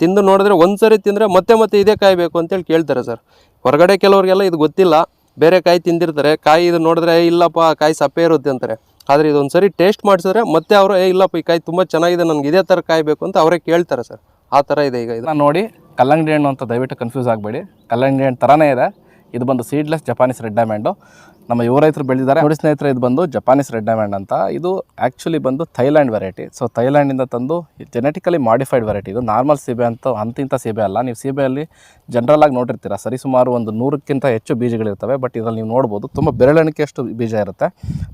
ತಿಂದು ನೋಡಿದ್ರೆ ಒಂದು ಸರಿ ತಿಂದರೆ ಮತ್ತೆ ಮತ್ತೆ ಇದೇ ಕಾಯಿ ಬೇಕು ಅಂತೇಳಿ ಕೇಳ್ತಾರೆ ಸರ್. ಹೊರಗಡೆ ಕೆಲವರಿಗೆಲ್ಲ ಇದು ಗೊತ್ತಿಲ್ಲ. ಬೇರೆ ಕಾಯಿ ತಿಂದಿರ್ತಾರೆ. ಕಾಯಿ ಇದು ನೋಡಿದ್ರೆ "ಏ, ಇಲ್ಲಪ್ಪ ಕಾಯಿ ಸಪ್ಪೆ ಇರುತ್ತೆ ಅಂತಾರೆ. ಆದರೆ ಇದೊಂದು ಸರಿ ಟೇಸ್ಟ್ ಮಾಡಿಸಿದ್ರೆ ಮತ್ತೆ ಅವರು ಏ ಇಲ್ಲಪ್ಪ ಈ ಕಾಯಿ ತುಂಬ ಚೆನ್ನಾಗಿದೆ ನನಗೆ ಇದೇ ಥರ ಕಾಯಿ ಬೇಕು ಅಂತ ಅವರೇ ಕೇಳ್ತಾರೆ ಸರ್. ಆ ಥರ ಇದೆ ಈಗ ಇದು. ನೋಡಿ ಕಲ್ಲಂಗಡಿ ಹಣ್ಣು ಅಂತ ದಯವಿಟ್ಟು ಕನ್ಫ್ಯೂಸ್ ಆಗಬೇಡಿ. ಕಲ್ಲಂಗಡಿ ಹಣ್ಣು ಥರನೇ ಇದೆ. ಇದು ಬಂದು ಸೀಡ್ಲೆಸ್ ಜಪಾನೀಸ್ ರೆಡ್ ಡೈಮಂಡು ನಮ್ಮ ಯುವ ರೈತರು ಬೆಳೆದಿದ್ದಾರೆ. ನೋಡಿ ಸ್ನೇಹಿತರೆ, ಇದು ಬಂದು ಜಪಾನೀಸ್ ರೆಡ್ ಡೈಮಂಡ್ ಅಂತ. ಇದು ಆ್ಯಕ್ಚುಲಿ ಬಂದು ಥೈಲ್ಯಾಂಡ್ ವೆರೈಟಿ ಸೊ ಥೈಲ್ಯಾಂಡಿಂದ ತಂದು ಜೆನೆಟಿಕಲಿ ಮಾಡಿಫೈಡ್ ವೆರೈಟಿ ಇದು ನಾರ್ಮಲ್ ಸೀಬೆ ಅಂತ ಅಂತಿಂತ ಸೀಬೆ ಅಲ್ಲ. ನೀವು ಸೀಬೆಯಲ್ಲಿ ಜನರಲ್ ಆಗಿ ನೋಡಿರ್ತೀರ. ಸರಿಸುಮಾರು ಒಂದು ನೂರಕ್ಕಿಂತ ಹೆಚ್ಚು ಬೀಜಗಳಿರ್ತವೆ. ಬಟ್ ಇದರಲ್ಲಿ ನೀವು ನೋಡ್ಬೋದು, ತುಂಬ ಬೆರಳೆಣಿಕೆಯಷ್ಟು ಬೀಜ ಇರುತ್ತೆ.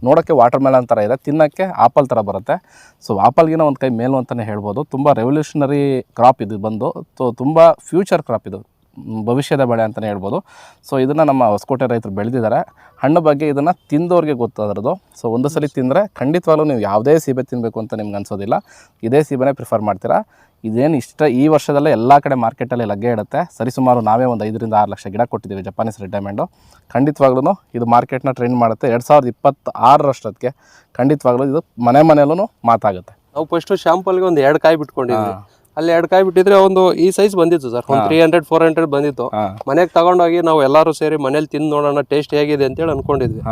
ನೋಡೋಕ್ಕೆ ವಾಟರ್ ಮೆಲನ್ ಥರ ಇದೆ. ತಿನ್ನೋಕ್ಕೆ ಆಪಲ್ ಥರ ಬರುತ್ತೆ. ಸೊ ಆಪಲ್ಗಿನ ಒಂದು ಕೈ ಮೇಲು ಅಂತಲೇ ಹೇಳ್ಬೋದು. ತುಂಬ ರೆವಲ್ಯೂಷನರಿ ಕ್ರಾಪ್ ಇದು ಬಂದು. ಸೊ ತುಂಬ ಫ್ಯೂಚರ್ ಕ್ರಾಪ್ ಇದು. ಭವಿಷ್ಯದ ಬೆಳೆ ಅಂತಲೇ ಹೇಳ್ಬೋದು. ಸೊ ಇದನ್ನು ನಮ್ಮ ಹೊಸಕೋಟೆ ರೈತರು ಬೆಳೆದಿದ್ದಾರೆ ಹಣ್ಣು ಬಗ್ಗೆ ಇದನ್ನು ತಿಂದವ್ರಿಗೆ ಗೊತ್ತಾದ್ರದ್ದು ಸೊ ಒಂದು ಸಲ ತಿಂದರೆ ಖಂಡಿತವಾಗ್ಲೂ ನೀವು ಯಾವುದೇ ಸೀಬೆ ತಿನ್ನಬೇಕು ಅಂತ ನಿಮ್ಗೆ ಅನ್ಸೋದಿಲ್ಲ. ಇದೇ ಸೀಬೆನೇ ಪ್ರಿಫರ್ ಮಾಡ್ತೀರಾ? ಇದೇನು ಇಷ್ಟ ಈ ವರ್ಷದಲ್ಲೇ ಎಲ್ಲ ಕಡೆ ಮಾರ್ಕೆಟಲ್ಲಿ ಲಗ್ಗೆ ಇಡುತ್ತೆ. ಸರಿಸುಮಾರು ನಾವೇ ಒಂದು ಐದರಿಂದ ಆರು ಲಕ್ಷ ಗಿಡ ಕೊಟ್ಟಿದ್ದೀವಿ ಜಪಾನೀಸ್ ರೆಡ್ ಡೈಮಂಡು ಖಂಡಿತವಾಗ್ಲೂ ಇದು ಮಾರ್ಕೆಟ್ನ ಟ್ರೆಂಡ್ ಮಾಡುತ್ತೆ. ಎರಡು ಸಾವಿರದ ಇಪ್ಪತ್ತಾರರಷ್ಟೊತ್ತಿಗೆ ಖಂಡಿತವಾಗ್ಲೂ ಇದು ಮನೆ ಮನೆಯಲ್ಲೂ ಮಾತಾಗುತ್ತೆ. ನಾವು ಫಸ್ಟು ಶಾಂಪಲ್ಗೆ ಒಂದು ಎರಡು ಕಾಯಿ ಬಿಟ್ಕೊಂಡಿದ್ವಿ. ಅಲ್ಲಿ ಎರಡು ಕಾಯಿ ಬಿಟ್ಟಿದ್ರೆ ಒಂದು ಈ ಸೈಜ್ ಬಂದಿತ್ತು ಸರ್ ಒಂದು ತ್ರೀ ಹಂಡ್ರೆಡ್ ಫೋರ್ ಹಂಡ್ರೆಡ್ ಬಂದಿತ್ತು. ಮನೆಗೆ ತಗೊಂಡೋಗಿ ನಾವು ಎಲ್ಲರೂ ಸೇರಿ ಮನೇಲಿ ತಿಂದು ನೋಡೋಣ ಟೇಸ್ಟ್ ಹೇಗಿದೆ ಅಂತೇಳಿ ಅನ್ಕೊಂಡಿದ್ವಿ.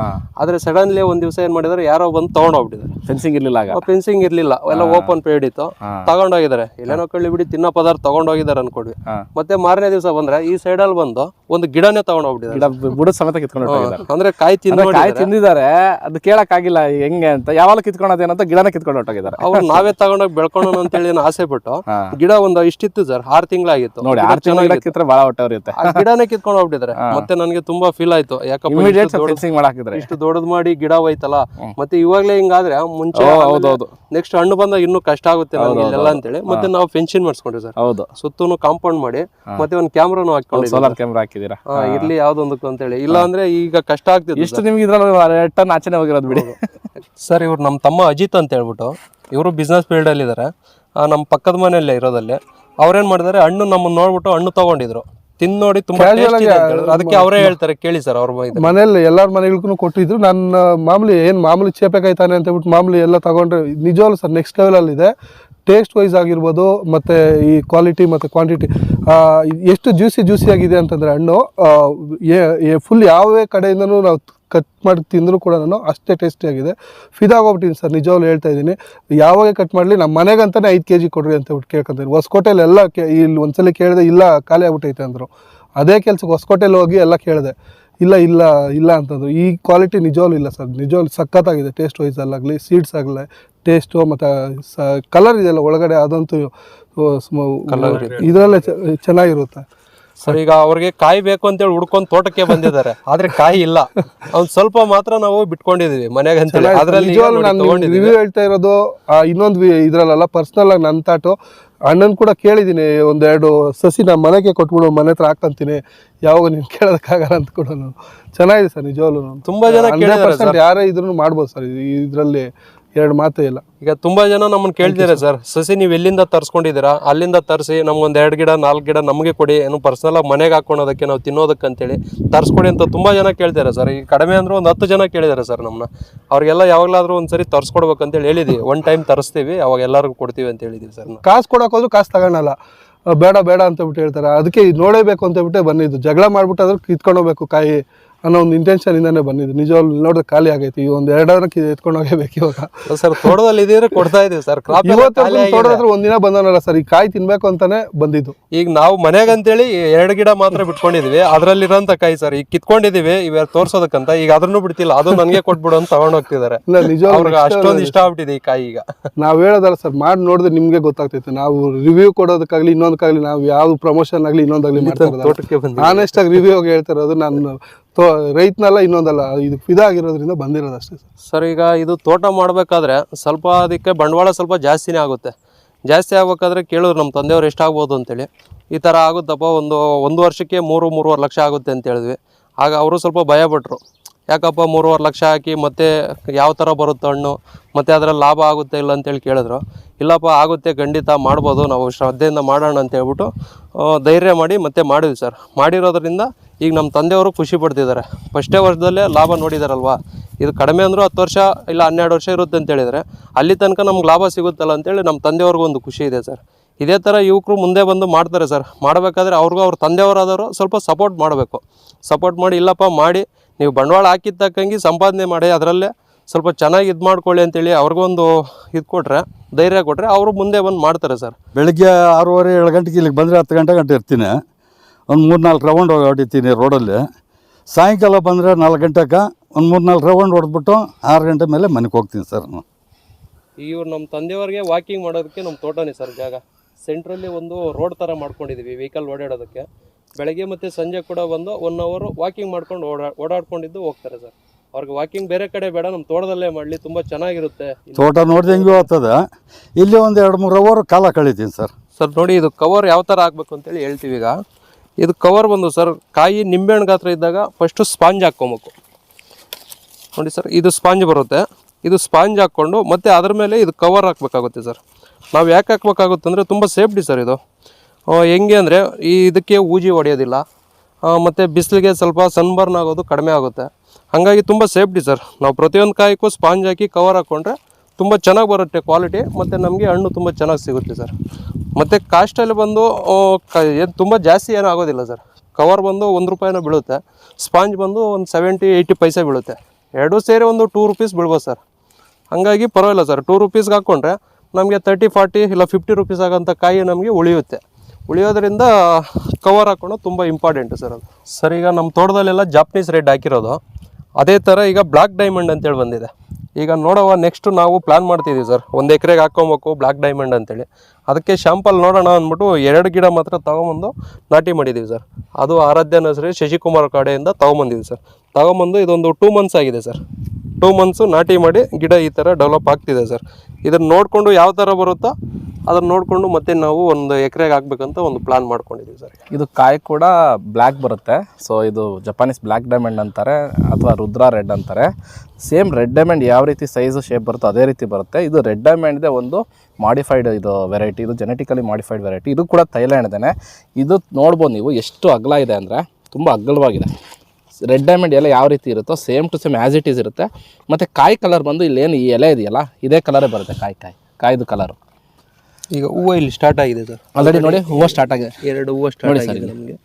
ಆದ್ರೆ ಸಡನ್ಲಿ ಒಂದ್ ದಿವಸ ಏನ್ ಮಾಡಿದಾರೆ ಯಾರೋ ಬಂದು ತಗೊಂಡೋಗ್ಬಿಟ್ಟಿದ್ದಾರೆ. ಫೆನ್ಸಿಂಗ್ ಇರ್ಲಿಲ್ಲ ಆಗ? ಫೆನ್ಸಿಂಗ್ ಇರ್ಲಿಲ್ಲ. ಎಲ್ಲ ಓಪನ್ ಪೇಡ್ ಇತ್ತು. ತಗೊಂಡೋಗಿದ್ದಾರೆ. ಇಲ್ಲೇನೋ ಕಳ್ಳಿ ಬಿಡಿ ತಿನ್ನೋ ಪದಾರ್ಥ ತಗೊಂಡೋಗಿದ್ದಾರೆ ಅನ್ಕೊಂಡ್ವಿ. ಮತ್ತೆ ಮಾರನೇ ದಿವಸ ಬಂದ್ರೆ ಈ ಸೈಡ್ ಅಲ್ಲಿ ಬಂದು ಒಂದು ಗಿಡನೇ ತಗೊಂಡೋಗ್ಬಿಟ್ಟಿದ್ದಾರೆ ಗಿಡ ಬುಡದ ಸಮೇತ ಕಿತ್ಕೊಂಡು. ಅಂದ್ರೆ ಕಾಯಿ ತಿಂದ ಕಾಯಿ ತಿಂದಿದ್ದಾರೆ. ಅದು ಕೇಳಕ್ಕಾಗಿಲ್ಲ ಹೆಂಗೆ ಅಂತ. ಯಾವಾಗ ಕಿತ್ಕೊಳೋದೇನಂತ ಗಿಡನ ಕಿತ್ಕೊಂಡು ಹೊಟ್ಟೋಗಿದ್ದಾರೆ ಅವ್ರು ನಾವೇ ತಗೊಂಡೋಗಿ ಬೆಳ್ಕೊಳ್ಳೋಣ ಅಂತೇಳಿ ಆಸೆ ಪಟ್ಟು. ಗಿಡ ಒಂದ್ ಇಷ್ಟಿತ್ತು ಸರ್ ಆರ್ ತಿಂಗಳಾಗಿತ್ತು. ನೋಡಿ ಆರ್ ತಿಂಗಳ ಗಿಡನೇ ಕಿತ್ಕೊಂಡು ಹೋಗ್ಬಿಟ್ಟಿದ್ರೆ ಮತ್ತೆ ನನಗೆ ತುಂಬಾ ಫೀಲ್ ಆಯ್ತು. ಯಾಕಂದ್ರೆ ಇಷ್ಟು ಇಷ್ಟು ದೊಡ್ಡದ್ ಮಾಡಿ ಗಿಡ ಹೋಯ್ತಲ್ಲ ಮತ್ತೆ ಇವಾಗ್ಲೇ ಹಿಂಗಾದ್ರೆ ಮುಂಚೆ ನೆಕ್ಸ್ಟ್ ಹಣ್ಣು ಬಂದಾಗ ಇನ್ನೂ ಕಷ್ಟ ಆಗುತ್ತೆ ನಮ್ಗೆ ಇಲ್ಲೆಲ್ಲ ಅಂತೇಳಿ. ಮತ್ತೆ ನಾವು ಪೆನ್ಷನ್ ಮಾಡಿಸ್ಕೊಂಡ್ರಿ ಸರ್. ಹೌದು. ಸುತ್ತೂ ಕಾಂಪೌಂಡ್ ಮಾಡಿ ಮತ್ತೆ ಒಂದು ಕ್ಯಾಮ್ರಾನು ಹಾಕೊಂಡು ಸೋಲಾರ್ ಕ್ಯಾಮ್ರಾ ಹಾಕಿದೀರಾ ಇರ್ಲಿ ಯಾವ್ದೊಂದಕ್ಕೂ ಅಂತೇಳಿ. ಇಲ್ಲ ಅಂದ್ರೆ ಈಗ ಕಷ್ಟ ಆಗ್ತಿತ್ತು ಎಷ್ಟು ನಿಮ್ಗೆ ಇದ್ರಲ್ಲಿ ಎರಡು ಟನ್ ಆಚೆನೆ ಹೋಗಿರೋದು ಬಿಡಿ. ಸರ್ ಇವ್ರು ನಮ್ಮ ತಮ್ಮ ಅಜಿತ್ ಅಂತ ಹೇಳ್ಬಿಟ್ಟು ಇವರು ಬಿಸ್ನೆಸ್ ಫೀಲ್ಡ್ ಅಲ್ಲಿ ಇದಾರೆ ನಮ್ಮ ಪಕ್ಕದ ಮನೆಯಲ್ಲೇ ಇರೋದಲ್ಲೇ ಅವ್ರೇನು ಮಾಡಿದ್ದಾರೆ ಹಣ್ಣು ನಮ್ಮನ್ನ ನೋಡ್ಬಿಟ್ಟು ಹಣ್ಣು ತಗೊಂಡಿದ್ರು. ತಿನ್ನೋಡಿ ನೋಡಿ ತುಂಬಾ taste ಇದೆ ಅಂತ ಹೇಳಿದ್ರು. ಅದಕ್ಕೆ ಅವರೇ ಹೇಳ್ತಾರೆ ಕೇಳಿ ಸರ್ ಅವ್ರ ಮನೆಯಲ್ಲಿ ಮನೇಲಿ ಎಲ್ಲಾರ ಮನೆಗಳಿಗೂ ಕೊಟ್ಟಿದ್ರು. ನನ್ನ ಮಾಮೂಲಿ ಏನು ಮಾಮೂಲಿ ಚೇಪೆಕಾಯಿ ತಾನೆ ಅಂತ ಹೇಳ್ಬಿಟ್ಟು ಮಾಮೂಲಿ ಎಲ್ಲ ತಗೊಂಡ್ರೆ ನಿಜವಲ್ಲ ಸರ್ ನೆಕ್ಸ್ಟ್ ಲೆವೆಲಲ್ಲಿ ಇದೆ. ಟೇಸ್ಟ್ ವೈಸ್ ಆಗಿರ್ಬೋದು ಮತ್ತು ಈ ಕ್ವಾಲಿಟಿ ಮತ್ತು ಕ್ವಾಂಟಿಟಿ ಎಷ್ಟು ಜ್ಯೂಸಿ ಜ್ಯೂಸಿ ಆಗಿದೆ ಅಂತಂದರೆ ಹಣ್ಣು ಫುಲ್ ಯಾವ ಕಡೆಯಿಂದನೂ ನಾವು ಕಟ್ ಮಾಡಿ ತಿಂದರೂ ಕೂಡ ನಾನು ಅಷ್ಟೇ ಟೇಸ್ಟಿಯಾಗಿದೆ ಫಿದಾಗೋಗ್ಬಿಟ್ಟಿನಿ ಸರ್ ನಿಜವಾಗ್ಲೂ ಹೇಳ್ತಾ ಇದ್ದೀನಿ ಯಾವಾಗ ಕಟ್ ಮಾಡಲಿ ನಮ್ಮ ಮನೆಗಂತಾನೆ ಐದು ಕೆ ಜಿ ಕೊಡ್ರಿ ಅಂತ ಬಿಟ್ಟು ಕೇಳ್ಕೊಂತೀನಿ ಹೊಸಕೋಟೆಯಲ್ಲಿ ಎಲ್ಲ ಕೇ ಇಲ್ಲಿ ಒಂದ್ಸಲ ಕೇಳಿದೆ ಇಲ್ಲ ಖಾಲಿ ಆಗ್ಬಿಟ್ಟೈತೆ ಅಂದರು. ಅದೇ ಕೆಲ್ಸಕ್ಕೆ ಹೊಸಕೋಟೆಯಲ್ಲಿ ಹೋಗಿ ಎಲ್ಲ ಕೇಳಿದೆ ಇಲ್ಲ ಇಲ್ಲ ಇಲ್ಲ ಅಂತಂದ್ರು. ಈ ಕ್ವಾಲಿಟಿ ನಿಜವಾಗ್ಲೂ ಇಲ್ಲ ಸರ್ ನಿಜವಾಗ್ಲೂ ಸಖತ್ತಾಗಿದೆ ಟೇಸ್ಟ್ ವೈಸ್ ಅಲ್ಲಾಗಲಿ ಸೀಡ್ಸ್ ಆಗಲಿ ಟೇಸ್ಟು ಮತ್ತು ಕಲರ್ ಇದೆಯಲ್ಲ ಒಳಗಡೆ ಅದಂತೂ ಇದರಲ್ಲೇ ಚೆನ್ನಾಗಿರುತ್ತೆ. ಸರ್ ಈಗ ಅವ್ರಿಗೆ ಕಾಯಿ ಬೇಕು ಅಂತೇಳಿ ಹುಡ್ಕೊಂಡು ತೋಟಕ್ಕೆ ಬಂದಿದ್ದಾರೆ. ಆದ್ರೆ ಕಾಯಿ ಇಲ್ಲ. ಅವ್ನ್ ಸ್ವಲ್ಪ ಮಾತ್ರ ನಾವು ಬಿಟ್ಕೊಂಡಿದೀವಿ ಮನೆಗೆ ಅಂತೇಳಿ ಅದ್ರಲ್ಲಿ. ರಿವ್ಯೂ ಹೇಳ್ತಾ ಇರೋದು ಆ ಇನ್ನೊಂದು ವಿ- ಇದ್ರಲ್ಲ ಪರ್ಸನಲ್ ಆಗಿ ನನ್ನ ತಾಟು ಅಣ್ಣನ್ ಕೂಡ ಕೇಳಿದೀನಿ ಒಂದೆರಡು ಸಸಿ ನಮ್ಮ ಮನೆಗೆ ಕೊಟ್ಬಿಡು ಮನೆ ಹತ್ರ ಹಾಕ್ತಂತೀನಿ ಯಾವಾಗ ನೀನು ಕೇಳೋದಕ್ಕಾಗಲ್ಲ ಅಂತ ಕೂಡ ಚೆನ್ನಾಗಿದೆ ಸರ್ ನಿಜವಾಗ್ಲೂ ತುಂಬಾ ಜನ ಯಾರೇ ಇದ್ರೂ ಮಾಡ್ಬೋದು ಸರ್ ಇದರಲ್ಲಿ. ಎರಡು ಮಾತೇ ಇಲ್ಲ. ಈಗ ತುಂಬಾ ಜನ ನಮ್ಮನ್ನ ಕೇಳ್ತಿದ್ದಾರೆ ಸರ್. ಸಸಿ ನೀವು ಎಲ್ಲಿಂದ ತರ್ಸ್ಕೊಂಡಿದ್ದೀರಾ? ಅಲ್ಲಿಂದ ತರಿಸಿ ನಮ್ಗೊಂದು ಎರಡು ಗಿಡ ನಾಲ್ಕು ಗಿಡ ನಮಗೆ ಕೊಡಿ. ಏನು ಪರ್ಸನಲ್ ಆಗಿ ಮನೆಗೆ ಹಾಕೊಳೋದಕ್ಕೆ ನಾವು ತಿನ್ನೋದಕ್ಕೆ ಅಂತೇಳಿ ತರ್ಸ್ಕೊಡಿ ಅಂತ ತುಂಬಾ ಜನ ಕೇಳ್ತಾರೆ ಸರ್. ಈಗ ಕಡಿಮೆ ಅಂದ್ರೆ ಒಂದು ಹತ್ತು ಜನ ಕೇಳಿದ್ದಾರೆ ಸರ್ ನಮ್ಮನ್ನ ಅವ್ರಿಗೆಲ್ಲ ಯಾವಾಗಲಾದ್ರೂ ಒಂದ್ಸರಿ ತರ್ಸ್ಕೊಡ್ಬೇಕು ಅಂತ ಹೇಳಿದ್ವಿ. ಒನ್ ಟೈಮ್ ತರಿಸ್ತೀವಿ. ಅವಾಗ ಎಲ್ಲರಿಗೂ ಕೊಡ್ತೀವಿ ಅಂತ ಹೇಳಿದ್ವಿ ಸರ್ ಕಾಸು ಕೊಡೋಕೆ ಹೋದ್ರು ಕಾಸು ತಗೊಳಲ್ಲ. ಬೇಡ ಬೇಡ ಅಂತ ಬಿಟ್ಟು ಹೇಳ್ತಾರೆ. ಅದಕ್ಕೆ ಇದ್ ನೋಡೇಬೇಕು ಅಂತ ಬಿಟ್ಟೆ ಬಂದಿದ್ದು. ಜಗಳ ಮಾಡ್ಬಿಟ್ಟಾದ್ರೂ ಕಿತ್ಕೊಂಡು ಹೋಗ್ಬೇಕು ಕಾಯಿ. ಅನ್ನೋ ಒಂದು ಇಂಟೆನ್ಷನ್ ಇಂದಾನೆ ಬಂದಿದ್ದು. ನಿಜವಾಗ್ಲು ನೋಡಿದ್ರೆ ಖಾಲಿ ಆಗೈತಿ. ಈ ಒಂದು ಎರಡರಕ್ಕೆ ಎತ್ಕೊಂಡು ಹೋಗಬೇಕು ಇವಾಗ. ಸರ್ ತೋಟದಲ್ಲಿ ಇದ್ರೆ ಕೊಡ್ತಾ ಇದೀವಿ ಸರ್. ಕ್ರಾಪ್ ಇವತ್ತು ತೋಟದ ಹತ್ರ ಒಂದಿನ ಬಂದವನಲ್ಲ ಸರ್. ಈ ಕಾಯಿ ತಿನ್ಬೇಕು ಅಂತಾನೆ ಬಂದಿದ್ದು. ಈಗ ನಾವು ಮನೆಗಂತೇಳಿ ಎರಡು ಗಿಡ ಮಾತ್ರ ಬಿಟ್ಕೊಂಡಿದೀವಿ. ಅದರಲ್ಲಿರೋಂಥ ಕಾಯಿ ಸರ್. ಈಗ ಕಿತ್ಕೊಂಡಿದೀವಿ. ಇವೆಲ್ಲ ತೋರ್ಸೋದಕ್ಕಂತ. ಈಗ ಅದನ್ನು ಬಿಡ್ತಿಲ್ಲ. ಅದು ನನಗೆ ಕೊಟ್ಬಿಡು ಅಂತ ತಗೊಂಡ್ ಹೋಗ್ತಿದ್ದಾರೆ. ಅವ್ರಿಗೆ ಅಷ್ಟೊಂದು ಇಷ್ಟ ಆಗ್ಬಿಟ್ಟಿದೆ ಈ ಕಾಯಿ ಈಗ. ನಾವು ಹೇಳೋದಲ್ಲ ಸರ್ ಮಾಡಿ ನೋಡಿದ್ರೆ ನಿಮ್ಗೆ ಗೊತ್ತಾಗ್ತೈತೆ. ನಾವು ರಿವ್ಯೂ ಕೊಡೋದಕ್ಕಾಗ್ಲಿ ಇನ್ನೊಂದಕ್ಕಾಗ್ಲಿ ನಾವು ಯಾವ ಪ್ರಮೋಷನ್ ಆಗಲಿ ಇನ್ನೊಂದಾಗ್ಲಿ ಮಾಡ್ತಾ ತೋಟಕ್ಕೆ ಬಂದು ಆನೆಸ್ಟ್ ಆಗಿ ರಿವ್ಯೂ ಆಗಿ ಹೇಳ್ತಾ ಇರೋದು. ನಾನು ತೋ ರೈತನಲ್ಲ ಇನ್ನೊಂದಲ್ಲ, ಇದು ಇದಾಗಿರೋದ್ರಿಂದ ಬಂದಿರೋದು ಅಷ್ಟೇ ಸರ್. ಸರ್, ಈಗ ಇದು ತೋಟ ಮಾಡಬೇಕಾದ್ರೆ ಸ್ವಲ್ಪ ಅದಕ್ಕೆ ಬಂಡವಾಳ ಸ್ವಲ್ಪ ಜಾಸ್ತಿನೇ ಆಗುತ್ತೆ. ಜಾಸ್ತಿ ಆಗ್ಬೇಕಾದ್ರೆ ಕೇಳಿದ್ರು ನಮ್ಮ ತಂದೆಯವ್ರು ಎಷ್ಟಾಗ್ಬೋದು ಅಂತೇಳಿ. ಈ ಥರ ಆಗುತ್ತಪ್ಪ, ಒಂದು ಒಂದು ವರ್ಷಕ್ಕೆ ಮೂರು, ಮೂರುವರೆ ಲಕ್ಷ ಆಗುತ್ತೆ ಅಂತ ಹೇಳಿದ್ವಿ. ಆಗ ಅವರು ಸ್ವಲ್ಪ ಭಯಪಟ್ಟರು ಯಾಕಪ್ಪ ಮೂರುವರೆ ಲಕ್ಷ ಹಾಕಿ ಮತ್ತೆ ಯಾವ ಥರ ಬರುತ್ತೆ ಹಣ್ಣು, ಮತ್ತು ಅದರಲ್ಲಿ ಲಾಭ ಆಗುತ್ತೆ ಇಲ್ಲ ಅಂತೇಳಿ ಕೇಳಿದ್ರು. ಇಲ್ಲಪ್ಪ, ಆಗುತ್ತೆ, ಖಂಡಿತ ಮಾಡ್ಬೋದು, ನಾವು ಶ್ರದ್ಧೆಯಿಂದ ಮಾಡೋಣ ಅಂತ ಹೇಳ್ಬಿಟ್ಟು ಧೈರ್ಯ ಮಾಡಿ ಮತ್ತೆ ಮಾಡಿದ್ವಿ ಸರ್. ಮಾಡಿರೋದ್ರಿಂದ ಈಗ ನಮ್ಮ ತಂದೆಯವರು ಖುಷಿ ಪಡ್ತಿದ್ದಾರೆ. ಫಸ್ಟೇ ವರ್ಷದಲ್ಲೇ ಲಾಭ ನೋಡಿದಾರಲ್ವ? ಇದು ಕಡಿಮೆ ಅಂದರೂ ಹತ್ತು ವರ್ಷ ಇಲ್ಲ ಹನ್ನೆರಡು ವರ್ಷ ಇರುತ್ತೆ ಅಂತ ಹೇಳಿದರೆ, ಅಲ್ಲಿ ತನಕ ನಮ್ಗೆ ಲಾಭ ಸಿಗುತ್ತಲ್ಲ ಅಂತೇಳಿ ನಮ್ಮ ತಂದೆಯವ್ರಿಗೂ ಒಂದು ಖುಷಿ ಇದೆ ಸರ್. ಇದೇ ಥರ ಯುವಕರು ಮುಂದೆ ಬಂದು ಮಾಡ್ತಾರೆ ಸರ್. ಮಾಡಬೇಕಾದ್ರೆ ಅವ್ರಿಗೂ ಅವ್ರ ತಂದೆಯವರಾದವರು ಸ್ವಲ್ಪ ಸಪೋರ್ಟ್ ಮಾಡಬೇಕು. ಸಪೋರ್ಟ್ ಮಾಡಿ ಇಲ್ಲಪ್ಪ ಮಾಡಿ ನೀವು ಬಂಡವಾಳ ಹಾಕಿದ ತಕ್ಕಂಗೆ ಸಂಪಾದನೆ ಮಾಡಿ ಅದರಲ್ಲೇ ಸ್ವಲ್ಪ ಚೆನ್ನಾಗಿ ಇದು ಮಾಡ್ಕೊಳ್ಳಿ ಅಂತೇಳಿ ಅವ್ರಿಗೊಂದು ಇದು ಕೊಟ್ಟರೆ ಧೈರ್ಯ ಕೊಟ್ಟರೆ ಅವರು ಮುಂದೆ ಬಂದು ಮಾಡ್ತಾರೆ ಸರ್. ಬೆಳಗ್ಗೆ ಆರೂವರೆ ಏಳು ಗಂಟೆಗೆ ಇಲ್ಲಿಗೆ ಬಂದರೆ ಹತ್ತು ಗಂಟೆ ಗಂಟೆ ಇರ್ತೀನಿ. ಒಂದು ಮೂರು ನಾಲ್ಕು ರೌಂಡ್ ಹೊಡಿತೀನಿ ರೋಡಲ್ಲಿ ಸಾಯಂಕಾಲ ಬಂದರೆ ನಾಲ್ಕು ಗಂಟೆಗೆ ಒಂದು ಮೂರು ನಾಲ್ಕು ರೌಂಡ್ ಹೊಡೆದ್ಬಿಟ್ಟು ಆರು ಗಂಟೆ ಮೇಲೆ ಮನೆಗೆ ಹೋಗ್ತೀನಿ ಸರ್ ನಾನು. ಇವ್ರು ನಮ್ಮ ತಂದೆಯವ್ರಿಗೆ ವಾಕಿಂಗ್ ಮಾಡೋದಕ್ಕೆ ನಮ್ಮ ತೋಟನೇ ಸರ್ ಜಾಗ. ಸೆಂಟ್ರಲ್ಲಿ ಒಂದು ರೋಡ್ ಥರ ಮಾಡ್ಕೊಂಡಿದ್ದೀವಿ ವೆಹಿಕಲ್ ಓಡಾಡೋದಕ್ಕೆ. ಬೆಳಗ್ಗೆ ಮತ್ತು ಸಂಜೆ ಕೂಡ ಬಂದು ಒನ್ ಅವರು ವಾಕಿಂಗ್ ಮಾಡ್ಕೊಂಡು ಓಡಾ ಓಡಾಡ್ಕೊಂಡಿದ್ದು ಹೋಗ್ತಾರೆ ಸರ್. ಅವ್ರಿಗೆ ವಾಕಿಂಗ್ ಬೇರೆ ಕಡೆ ಬೇಡ ನಮ್ಮ ತೋಟದಲ್ಲೇ ಮಾಡಲಿ ತುಂಬ ಚೆನ್ನಾಗಿರುತ್ತೆ. ತೋಟ ನೋಡ್ದಂಗೂ ಆಗ್ತದೆ. ಇಲ್ಲಿ ಒಂದು ಎರಡು ಮೂರು ಅವರ್ ಕಾಲ ಕಳಿತೀನಿ ಸರ್. ಸರ್ ನೋಡಿ ಇದು ಕವರ್ ಯಾವ ಥರ ಆಗಬೇಕು ಅಂತೇಳಿ ಹೇಳ್ತೀವಿ ಈಗ. ಇದು ಕವರ್ ಬಂದು ಸರ್ ಕಾಯಿ ನಿಂಬೆಹಣ್ಣು ಗಾತ್ರ ಇದ್ದಾಗ ಫಸ್ಟು ಸ್ಪಾಂಜ್ ಹಾಕ್ಕೊಬೇಕು. ನೋಡಿ ಸರ್ ಇದು ಸ್ಪಾಂಜ್ ಬರುತ್ತೆ. ಇದು ಸ್ಪಾಂಜ್ ಹಾಕ್ಕೊಂಡು ಮತ್ತೆ ಅದ್ರ ಮೇಲೆ ಇದು ಕವರ್ ಹಾಕ್ಬೇಕಾಗುತ್ತೆ ಸರ್. ನಾವು ಯಾಕೆ ಹಾಕ್ಬೇಕಾಗುತ್ತೆ ಅಂದರೆ ತುಂಬ ಸೇಫ್ಟಿ ಸರ್ ಇದು. ಹೆಂಗೆ ಅಂದರೆ ಈ ಇದಕ್ಕೆ ಊಜಿ ಹೊಡೆಯೋದಿಲ್ಲ. ಮತ್ತು ಬಿಸಿಲಿಗೆ ಸ್ವಲ್ಪ ಸನ್ಬರ್ನ್ ಆಗೋದು ಕಡಿಮೆ ಆಗುತ್ತೆ. ಹಾಗಾಗಿ ತುಂಬ ಸೇಫ್ಟಿ ಸರ್. ನಾವು ಪ್ರತಿಯೊಂದು ಕಾಯಕ್ಕೂ ಸ್ಪಾಂಜ್ ಹಾಕಿ ಕವರ್ ಹಾಕ್ಕೊಂಡ್ರೆ ತುಂಬ ಚೆನ್ನಾಗಿ ಬರುತ್ತೆ ಕ್ವಾಲಿಟಿ ಮತ್ತು ನಮಗೆ ಹಣ್ಣು ತುಂಬ ಚೆನ್ನಾಗಿ ಸಿಗುತ್ತೆ ಸರ್. ಮತ್ತು ಕಾಸ್ಟಲ್ಲಿ ಬಂದು ಕ, ಏನು ತುಂಬ ಜಾಸ್ತಿ ಏನೂ ಆಗೋದಿಲ್ಲ ಸರ್. ಕವರ್ ಬಂದು ಒಂದು ರೂಪಾಯಿನೂ ಬೀಳುತ್ತೆ. ಸ್ಪಾಂಜ್ ಬಂದು ಒಂದು ಸೆವೆಂಟಿ ಏಯ್ಟಿ ಪೈಸೆ ಬೀಳುತ್ತೆ. ಎರಡೂ ಸೇರಿ ಒಂದು ಟೂ ರುಪೀಸ್ ಬೀಳ್ಬೋದು ಸರ್. ಹಾಗಾಗಿ ಪರವಾಗಿಲ್ಲ ಸರ್. ಟೂ ರುಪೀಸ್ಗೆ ಹಾಕ್ಕೊಂಡ್ರೆ ನಮಗೆ ತರ್ಟಿ ಫಾರ್ಟಿ ಇಲ್ಲ ಫಿಫ್ಟಿ ರುಪೀಸ್ ಆಗೋಂಥ ಕಾಯಿ ನಮಗೆ ಉಳಿಯುತ್ತೆ. ಉಳಿಯೋದ್ರಿಂದ ಕವರ್ ಹಾಕೋಣ ತುಂಬ ಇಂಪಾರ್ಟೆಂಟು ಸರ್ ಅದು. ಸರ್ ಈಗ ನಮ್ಮ ತೋಟದಲ್ಲೆಲ್ಲ ಜಾಪನೀಸ್ ರೆಡ್ ಹಾಕಿರೋದು. ಅದೇ ಥರ ಈಗ ಬ್ಲ್ಯಾಕ್ ಡೈಮಂಡ್ ಅಂತೇಳಿ ಬಂದಿದೆ. ಈಗ ನೋಡೋವ ನೆಕ್ಸ್ಟ್ ನಾವು ಪ್ಲ್ಯಾನ್ ಮಾಡ್ತಿದ್ದೀವಿ ಸರ್ ಒಂದು ಎಕರೆಗೆ ಹಾಕೊಬೇಕು ಬ್ಲ್ಯಾಕ್ ಡೈಮಂಡ್ ಅಂತೇಳಿ. ಅದಕ್ಕೆ ಶ್ಯಾಂಪಲ್ ನೋಡೋಣ ಅಂದ್ಬಿಟ್ಟು ಎರಡು ಗಿಡ ಮಾತ್ರ ತೊಗೊಂಬಂದು ನಾಟಿ ಮಾಡಿದ್ದೀವಿ ಸರ್ ಅದು ಆರಾಧ್ಯ ನರ್ಸರಿ ಶಶಿಕುಮಾರ್ ಕಡೆಯಿಂದ ತೊಗೊಂಬಂದಿದ್ದೀವಿ ಸರ್ ತೊಗೊಂಬಂದು ಇದೊಂದು ಟೂ ಮಂತ್ಸ್ ಆಗಿದೆ ಸರ್ ಟೂ ಮಂತ್ಸು ನಾಟಿ ಮಾಡಿ ಗಿಡ ಈ ಥರ ಡೆವಲಪ್ ಆಗ್ತಿದೆ ಸರ್ ಇದನ್ನು ನೋಡಿಕೊಂಡು ಯಾವ ಥರ ಬರುತ್ತೋ ಅದನ್ನು ನೋಡಿಕೊಂಡು ಮತ್ತೆ ನಾವು ಒಂದು ಎಕರೆಗೆ ಹಾಕ್ಬೇಕಂತ ಒಂದು ಪ್ಲಾನ್ ಮಾಡ್ಕೊಂಡಿದ್ದೀವಿ ಸರ್ ಇದು ಕಾಯಿ ಕೂಡ ಬ್ಲ್ಯಾಕ್ ಬರುತ್ತೆ. ಸೊ ಇದು ಜಪಾನೀಸ್ ಬ್ಲ್ಯಾಕ್ ಡೈಮಂಡ್ ಅಂತಾರೆ ಅಥವಾ ರುದ್ರಾ ರೆಡ್ ಅಂತಾರೆ. ಸೇಮ್ ರೆಡ್ ಡೈಮಂಡ್ ಯಾವ ರೀತಿ ಸೈಜು ಶೇಪ್ ಬರುತ್ತೋ ಅದೇ ರೀತಿ ಬರುತ್ತೆ. ಇದು ರೆಡ್ ಡೈಮಂಡ್ದೇ ಒಂದು ಮಾಡಿಫೈಡ್ ಇದು ವೆರೈಟಿ ಇದು ಜೆನೆಟಿಕಲಿ ಮಾಡಿಫೈಡ್ ವೆರೈಟಿ ಇದು ಕೂಡ ಥೈಲ್ಯಾಂಡ್ದೇ ಇದು ನೋಡ್ಬೋದು ನೀವು ಎಷ್ಟು ಅಗಲ ಇದೆ ಅಂದರೆ ತುಂಬ ಅಗಲವಾಗಿದೆ. ರೆಡ್ ಡೈಮಂಡ್ ಎಲೆ ಯಾವ ರೀತಿ ಇರುತ್ತೋ same to same as it is ಇರುತ್ತೆ. ಮತ್ತು ಕಾಯಿ ಕಲರ್ ಬಂದು ಇಲ್ಲೇನು ಈ ಎಲೆ ಇದೆಯಲ್ಲ ಇದೇ ಕಲರೇ ಬರುತ್ತೆ ಕಾಯಿ ಕಾಯಿ ಕಾಯ್ದು ಕಲರು ಈಗ ಹೂವು ಇಲ್ಲಿ ಸ್ಟಾರ್ಟ್ ಆಗಿದೆ ಸರ್. ಆಲ್ರೆಡಿ ನೋಡಿ ಹೂವು ಸ್ಟಾರ್ಟ್ ಆಗಿದೆ. ಎರಡು ಹೂವು ಸ್ಟಾರ್ಟ್ ಆಗಿದೆ ನಮಗೆ.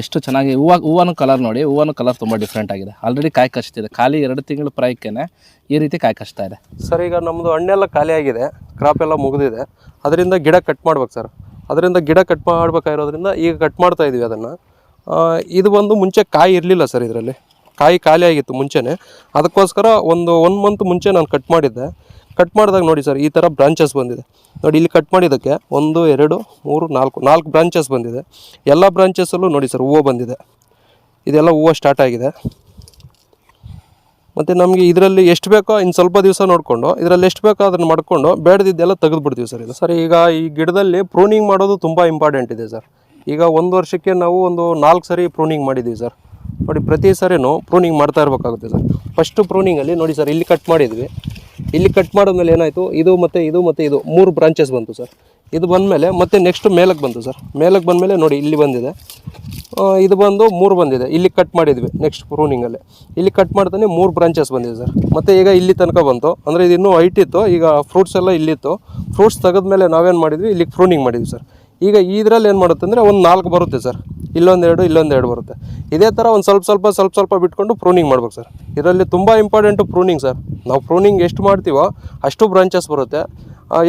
ಎಷ್ಟು ಚೆನ್ನಾಗಿ ಹೂವು ಹೂವನು ಕಲರ್ ನೋಡಿ ಹೂವನು ಕಲರ್ ತುಂಬ ಡಿಫ್ರೆಂಟ್ ಆಗಿದೆ. ಆಲ್ರೆಡಿ ಕಾಯಿ ಕಚ್ತಿದೆ ಖಾಲಿ ಎರಡು ತಿಂಗಳು ಪ್ರಾಯಕ್ಕೇನೆ ಈ ರೀತಿ ಕಾಯಿ ಕಚ್ತಾ ಇದೆ. ಸರ್ ಈಗ ನಮ್ಮದು ಹಣ್ಣೆಲ್ಲ ಖಾಲಿ ಆಗಿದೆ ಕ್ರಾಪ್ ಎಲ್ಲ ಮುಗಿದಿದೆ. ಅದರಿಂದ ಗಿಡ ಕಟ್ ಮಾಡ್ಬೇಕು ಸರ್. ಅದರಿಂದ ಗಿಡ ಕಟ್ ಮಾಡ್ಬೇಕಾಗಿರೋದ್ರಿಂದ ಈಗ ಕಟ್ ಮಾಡ್ತಾ ಇದೀವಿ ಅದನ್ನು. ಇದು ಬಂದು ಮುಂಚೆ ಕಾಯಿ ಇರಲಿಲ್ಲ ಸರ್ ಇದರಲ್ಲಿ. ಕಾಯಿ ಖಾಲಿ ಆಗಿತ್ತು ಮುಂಚೆನೇ. ಅದಕ್ಕೋಸ್ಕರ ಒಂದು ಒನ್ ಮಂತ್ ಮುಂಚೆ ನಾನು ಕಟ್ ಮಾಡಿದ್ದೆ. ಕಟ್ ಮಾಡಿದಾಗ ನೋಡಿ ಸರ್, ಈ ಥರ ಬ್ರಾಂಚಸ್ ಬಂದಿದೆ. ನೋಡಿ, ಇಲ್ಲಿ ಕಟ್ ಮಾಡಿದ್ದಕ್ಕೆ ಒಂದು, ಎರಡು, ಮೂರು, ನಾಲ್ಕು ನಾಲ್ಕು ಬ್ರಾಂಚಸ್ ಬಂದಿದೆ. ಎಲ್ಲ ಬ್ರಾಂಚಸ್ಸಲ್ಲೂ ನೋಡಿ ಸರ್, ಹೂವು ಬಂದಿದೆ. ಇದೆಲ್ಲ ಹೂವು ಸ್ಟಾರ್ಟ್ ಆಗಿದೆ. ಮತ್ತು ನಮಗೆ ಇದರಲ್ಲಿ ಎಷ್ಟು ಬೇಕೋ ಇನ್ನು ಸ್ವಲ್ಪ ದಿವಸ ನೋಡಿಕೊಂಡು, ಇದರಲ್ಲಿ ಎಷ್ಟು ಬೇಕೋ ಅದನ್ನು ಮಾಡಿಕೊಂಡು, ಬೇಡದಿದ್ದೆಲ್ಲ ತೆಗೆದುಬಿಡ್ತೀವಿ ಸರ್ ಇದು. ಸರ್, ಈಗ ಈ ಗಿಡದಲ್ಲಿ ಪ್ರೂನಿಂಗ್ ಮಾಡೋದು ತುಂಬ ಇಂಪಾರ್ಟೆಂಟ್ ಇದೆ ಸರ್. ಈಗ ಒಂದು ವರ್ಷಕ್ಕೆ ನಾವು ಒಂದು ನಾಲ್ಕು ಸರಿ ಪ್ರೂನಿಂಗ್ ಮಾಡಿದ್ದೀವಿ ಸರ್. ನೋಡಿ, ಪ್ರತಿ ಸರಿನೂ ಪ್ರೂನಿಂಗ್ ಮಾಡ್ತಾ ಇರಬೇಕಾಗುತ್ತೆ ಸರ್. ಫಸ್ಟು ಪ್ರೂನಿಂಗಲ್ಲಿ ನೋಡಿ ಸರ್, ಇಲ್ಲಿ ಕಟ್ ಮಾಡಿದ್ವಿ. ಇಲ್ಲಿ ಕಟ್ ಮಾಡಿದ್ಮೇಲೆ ಏನಾಯಿತು? ಇದು ಮತ್ತು ಇದು ಮತ್ತು ಇದು ಮೂರು ಬ್ರಾಂಚಸ್ ಬಂತು ಸರ್. ಇದು ಬಂದಮೇಲೆ ಮತ್ತೆ ನೆಕ್ಸ್ಟ್ ಮೇಲಕ್ಕೆ ಬಂತು ಸರ್. ಮೇಲಕ್ಕೆ ಬಂದಮೇಲೆ ನೋಡಿ, ಇಲ್ಲಿ ಬಂದಿದೆ. ಇದು ಬಂದು ಮೂರು ಬಂದಿದೆ. ಇಲ್ಲಿ ಕಟ್ ಮಾಡಿದ್ವಿ ನೆಕ್ಸ್ಟ್ ಪ್ರೂನಿಂಗಲ್ಲಿ ಇಲ್ಲಿ ಕಟ್ ಮಾಡ್ತಾನೆ ಮೂರು ಬ್ರಾಂಚಸ್ ಬಂದಿದೆ ಸರ್. ಮತ್ತು ಈಗ ಇಲ್ಲಿ ತನಕ ಬಂತು. ಅಂದರೆ ಇದು ಇನ್ನೂ ಹೈಟ್ ಇತ್ತು. ಈಗ ಫ್ರೂಟ್ಸ್ ಎಲ್ಲ ಇಲ್ಲಿತ್ತು. ಫ್ರೂಟ್ಸ್ ತೆಗೆದ ಮೇಲೆ ನಾವೇನು ಮಾಡಿದ್ವಿ? ಇಲ್ಲಿಗೆ ಪ್ರೂನಿಂಗ್ ಮಾಡಿದ್ವಿ ಸರ್. ಈಗ ಇದರಲ್ಲಿ ಏನು ಮಾಡುತ್ತೆ ಅಂದರೆ ಒಂದು ನಾಲ್ಕು ಬರುತ್ತೆ ಸರ್. ಇಲ್ಲೊಂದೆರಡು ಇಲ್ಲೊಂದೆರಡು ಬರುತ್ತೆ. ಇದೇ ಥರ ಒಂದು ಸ್ವಲ್ಪ ಸ್ವಲ್ಪ ಸ್ವಲ್ಪ ಸ್ವಲ್ಪ ಬಿಟ್ಕೊಂಡು ಪ್ರೂನಿಂಗ್ ಮಾಡ್ಬೇಕು ಸರ್. ಇದರಲ್ಲಿ ತುಂಬ ಇಂಪಾರ್ಟೆಂಟು ಪ್ರೂನಿಂಗ್ ಸರ್. ನಾವು ಪ್ರೂನಿಂಗ್ ಎಷ್ಟು ಮಾಡ್ತೀವೋ ಅಷ್ಟು ಬ್ರಾಂಚಸ್ ಬರುತ್ತೆ.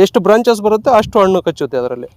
ಎಷ್ಟು ಬ್ರಾಂಚಸ್ ಬರುತ್ತೆ ಅಷ್ಟು ಹಣ್ಣು ಕಚ್ಚುತ್ತೆ ಅದರಲ್ಲಿ.